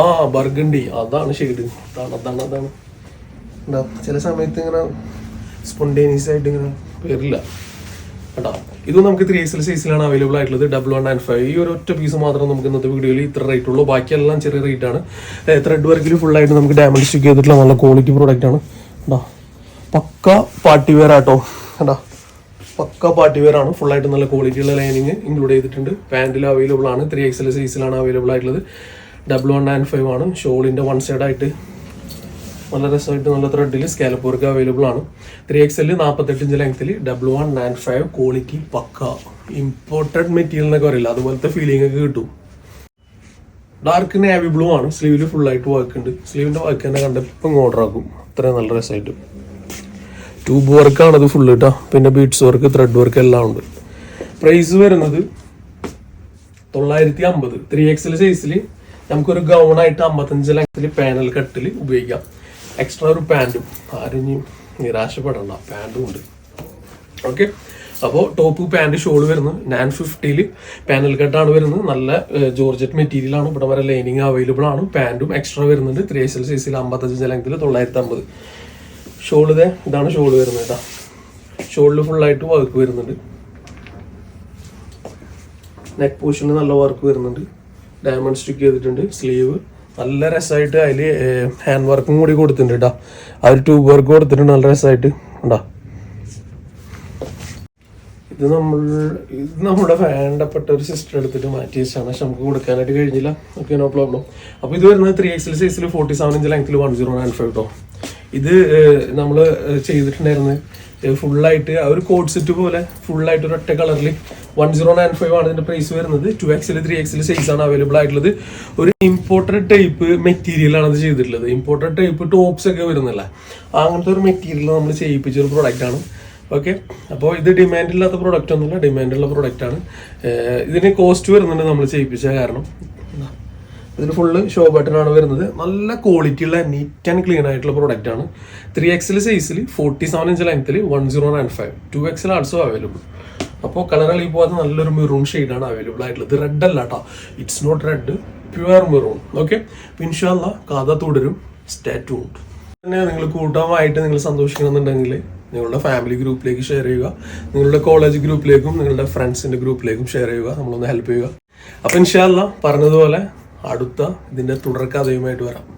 ആ ബർഗണ്ടി. അതാണ് ഷെയ്ഡ് അതാണ് അതാണ് അതാണ്. എന്താ ചില സമയത്ത് ഇങ്ങനെ സ്പോണ്ടേനിയസ് ആയിട്ട് ഇങ്ങനെ വരില്ല. കേട്ടോ ഇത് നമുക്ക് ത്രീ എക്സൽ സൈസിലാണ് അവൈലബിൾ ആയിട്ടുള്ളത്. ഡബിൾ വൺ നയൻ ഫൈവ് ഈ ഒരു ഒറ്റ പീസ് മാത്രം നമുക്ക് ഇന്നത്തെ വീഡിയോയിൽ ഇത്ര റേറ്റ് ഉള്ളൂ. ബാക്കിയെല്ലാം ചെറിയ റേറ്റ് ആണ്. ത്രെഡ് വർക്കിൽ ഫുൾ ആയിട്ട് നമുക്ക് ഡാമേജ് ചെയ്തിട്ടുള്ള നല്ല ക്വാളിറ്റി പ്രോഡക്റ്റ് ആണ്. കേട്ടോ പക്ക പാർട്ടി വെയർ ആട്ടോ. കേട്ടോ പക്ക പാർട്ടി വെയർ ആണ്. ഫുൾ ആയിട്ട് നല്ല ക്വാളിറ്റിയുള്ള ലൈനിങ് ഇൻക്ലൂഡ് ചെയ്തിട്ടുണ്ട്. പാന്റിൽ അവൈലബിൾ ആണ്. ത്രീ എക്സൽ സൈസിലാണ് അവൈലബിൾ ആയിട്ടുള്ളത്. ഡബിൾ വൺ നയൻ ഫൈവ് ആണ്. ഷോളിന്റെ വൺ സൈഡ് ആയിട്ട് നല്ല രസമായിട്ട് നല്ല ത്രെഡിൽ സ്കാലപ്പ് വർക്ക് അവൈലബിൾ ആണ്. ത്രീ എക്സ് എൽ നാൽപ്പത്തെട്ട് ഇഞ്ച് ലെങ്ത്തിൽ double one nine five quality പക്ക. ഇമ്പോർട്ടഡ് മെറ്റീരിയൽ എന്നൊക്കെ പറയില്ല അതുപോലത്തെ ഫീലിംഗ് ഒക്കെ കിട്ടും. ഡാർക്ക് നേവി ബ്ലൂ ആണ്. സ്ലീവിൽ ഫുൾ ആയിട്ട് വർക്ക് ഉണ്ട്. സ്ലീവിന്റെ വർക്ക് തന്നെ കണ്ടപ്പോൾ ഓർഡർ ആക്കും. അത്രയും നല്ല രസമായിട്ട്. ട്യൂബ് അത് ഫുള്ള് കേട്ടോ പിന്നെ ബീഡ്സ് വർക്ക് ത്രെഡ് വർക്ക് എല്ലാം ഉണ്ട്. പ്രൈസ് വരുന്നത് തൊള്ളായിരത്തി അമ്പത് ത്രീ എക്സൽ സൈസിൽ നമുക്കൊരു ഗൗണായിട്ട് അമ്പത്തഞ്ച് ലക്ഷത്തിൽ പാനൽ കട്ടിൽ ഉപയോഗിക്കാം. എക്സ്ട്രാ ഒരു പാന്റും ആരും നിരാശപ്പെടണ്ട. പാന്റും ഉണ്ട്. ഓക്കെ അപ്പോൾ ടോപ്പ് പാന്റ് ഷോൾ വരുന്നു നയൻ ഫിഫ്റ്റിയിൽ പാനൽ കട്ടാണ് വരുന്നത്. നല്ല ജോർജറ്റ് മെറ്റീരിയൽ ആണ്. ഇവിടെ വരെ ലൈനിങ് അവൈലബിൾ ആണ്. പാന്റും എക്സ്ട്രാ വരുന്നുണ്ട്. ത്രീ എസ് എൽ സൈസിൽ അമ്പത്തഞ്ച് ലെങ്ത്തിൽ തൊള്ളായിരത്തി അമ്പത് ഷോൾ ഇതേ ഇതാണ് ഷോൾ വരുന്നത് കേട്ടോ ഷോളിൽ ഫുള്ളായിട്ട് വർക്ക് വരുന്നുണ്ട്. നെക്ക് പോർഷനിൽ നല്ല വർക്ക് വരുന്നുണ്ട്. ഡയമണ്ട് സ്റ്റിക്ക് ചെയ്തിട്ടുണ്ട് സ്ലീവ് നല്ല രസമായിട്ട് അതിൽ ഹാൻഡ് വർക്കും കൂടി കൊടുത്തിട്ടുണ്ട് കേട്ടോ അതിൽ ട്യൂബ് വർക്ക് കൊടുത്തിട്ടുണ്ട് നല്ല രസമായിട്ട് ഉണ്ടോ ഇത് നമ്മൾ ഇത് നമ്മുടെ വേണ്ടപ്പെട്ട ഒരു സിസ്റ്റർ എടുത്തിട്ട് മാറ്റി വെച്ചാണ് പക്ഷെ നമുക്ക് കൊടുക്കാനായിട്ട് കഴിഞ്ഞില്ല. ഓക്കെ നോ പ്രോബ്ലം അപ്പോൾ ഇത് വരുന്നത് ത്രീ എക്സിൽ സൈസിൽ ഫോർട്ടി സെവൻ ഇഞ്ച് ലെങ്ത്തിൽ വൺ സീറോ നയൻ ഫൈവ് കേട്ടോ ഇത് നമ്മൾ ചെയ്തിട്ടുണ്ടായിരുന്നു ഫുള്ളായിട്ട് ഒരു കോഡ് സെറ്റ് പോലെ ഫുള്ളായിട്ട് ഒരു ഒറ്റ കളറിൽ വൺ സീറോ നയൻ ഫൈവ് ആണ് ഇതിന്റെ പ്രൈസ് വരുന്നത്. ടു എക്സിൽ ത്രീ എക്സിൽ സൈസ് ആണ് അവൈലബിൾ ആയിട്ടുള്ളത്. ഒരു ഇമ്പോർട്ടഡ് ടൈപ്പ് മെറ്റീരിയൽ ആണ് ഇത് ചെയ്തിട്ടുള്ളത്. ഇമ്പോർട്ടഡ് ടൈപ്പ് ടോപ്സ് ഒക്കെ വരുന്നില്ല? അങ്ങനത്തെ ഒരു മെറ്റീരിയൽ നമ്മൾ ചെയ്യിപ്പിച്ച ഒരു പ്രോഡക്റ്റ് ആണ്. ഓക്കെ അപ്പോൾ ഇത് ഡിമാൻഡ് ഇല്ലാത്ത പ്രൊഡക്റ്റ് ഒന്നുമില്ല. ഡിമാൻഡുള്ള പ്രോഡക്റ്റ് ആണ്. ഇതിന് കോസ്റ്റ് വരുന്നുണ്ട് നമ്മൾ ചെയ്യിപ്പിച്ച കാരണം. ഇതിന് ഫുള്ള് ഷോ ആണ് വരുന്നത്. നല്ല ക്വാളിറ്റി ഉള്ള നീറ്റ് ആൻഡ് ക്ലീൻ ആയിട്ടുള്ള പ്രോഡക്റ്റ് ആണ്. ത്രീ എക്സിൽ സൈസിൽ ഫോർട്ടി സെവൻ ഇഞ്ച് ലെങ്ത്തിൽ one zero nine five two എക്സിൽ ആൾസോ അവൈലബിൾ അപ്പോൾ കളർ കളി പോകാതെ നല്ലൊരു മെറൂൺ ആണ് അവൈലബിൾ ആയിട്ടുള്ളത്. റെഡ് അല്ല കേട്ടോ it's not red pure maroon okay ഇൻഷാല്ല കഥ തുടരും. സ്റ്റാറ്റു തന്നെ നിങ്ങൾ കൂട്ടമായിട്ട് നിങ്ങൾ സന്തോഷിക്കണമെന്നുണ്ടെങ്കിൽ നിങ്ങളുടെ ഫാമിലി ഗ്രൂപ്പിലേക്ക് ഷെയർ ചെയ്യുക. നിങ്ങളുടെ കോളേജ് ഗ്രൂപ്പിലേക്കും നിങ്ങളുടെ ഫ്രണ്ട്സിന്റെ ഗ്രൂപ്പിലേക്കും ഷെയർ ചെയ്യുക. നമ്മളൊന്ന് ഹെൽപ്പ് ചെയ്യുക. അപ്പം ഇൻഷാല്ല പറഞ്ഞതുപോലെ അടുത്ത ഇതിന്റെ തുടർക്കഥയുമായിട്ട് വരാം.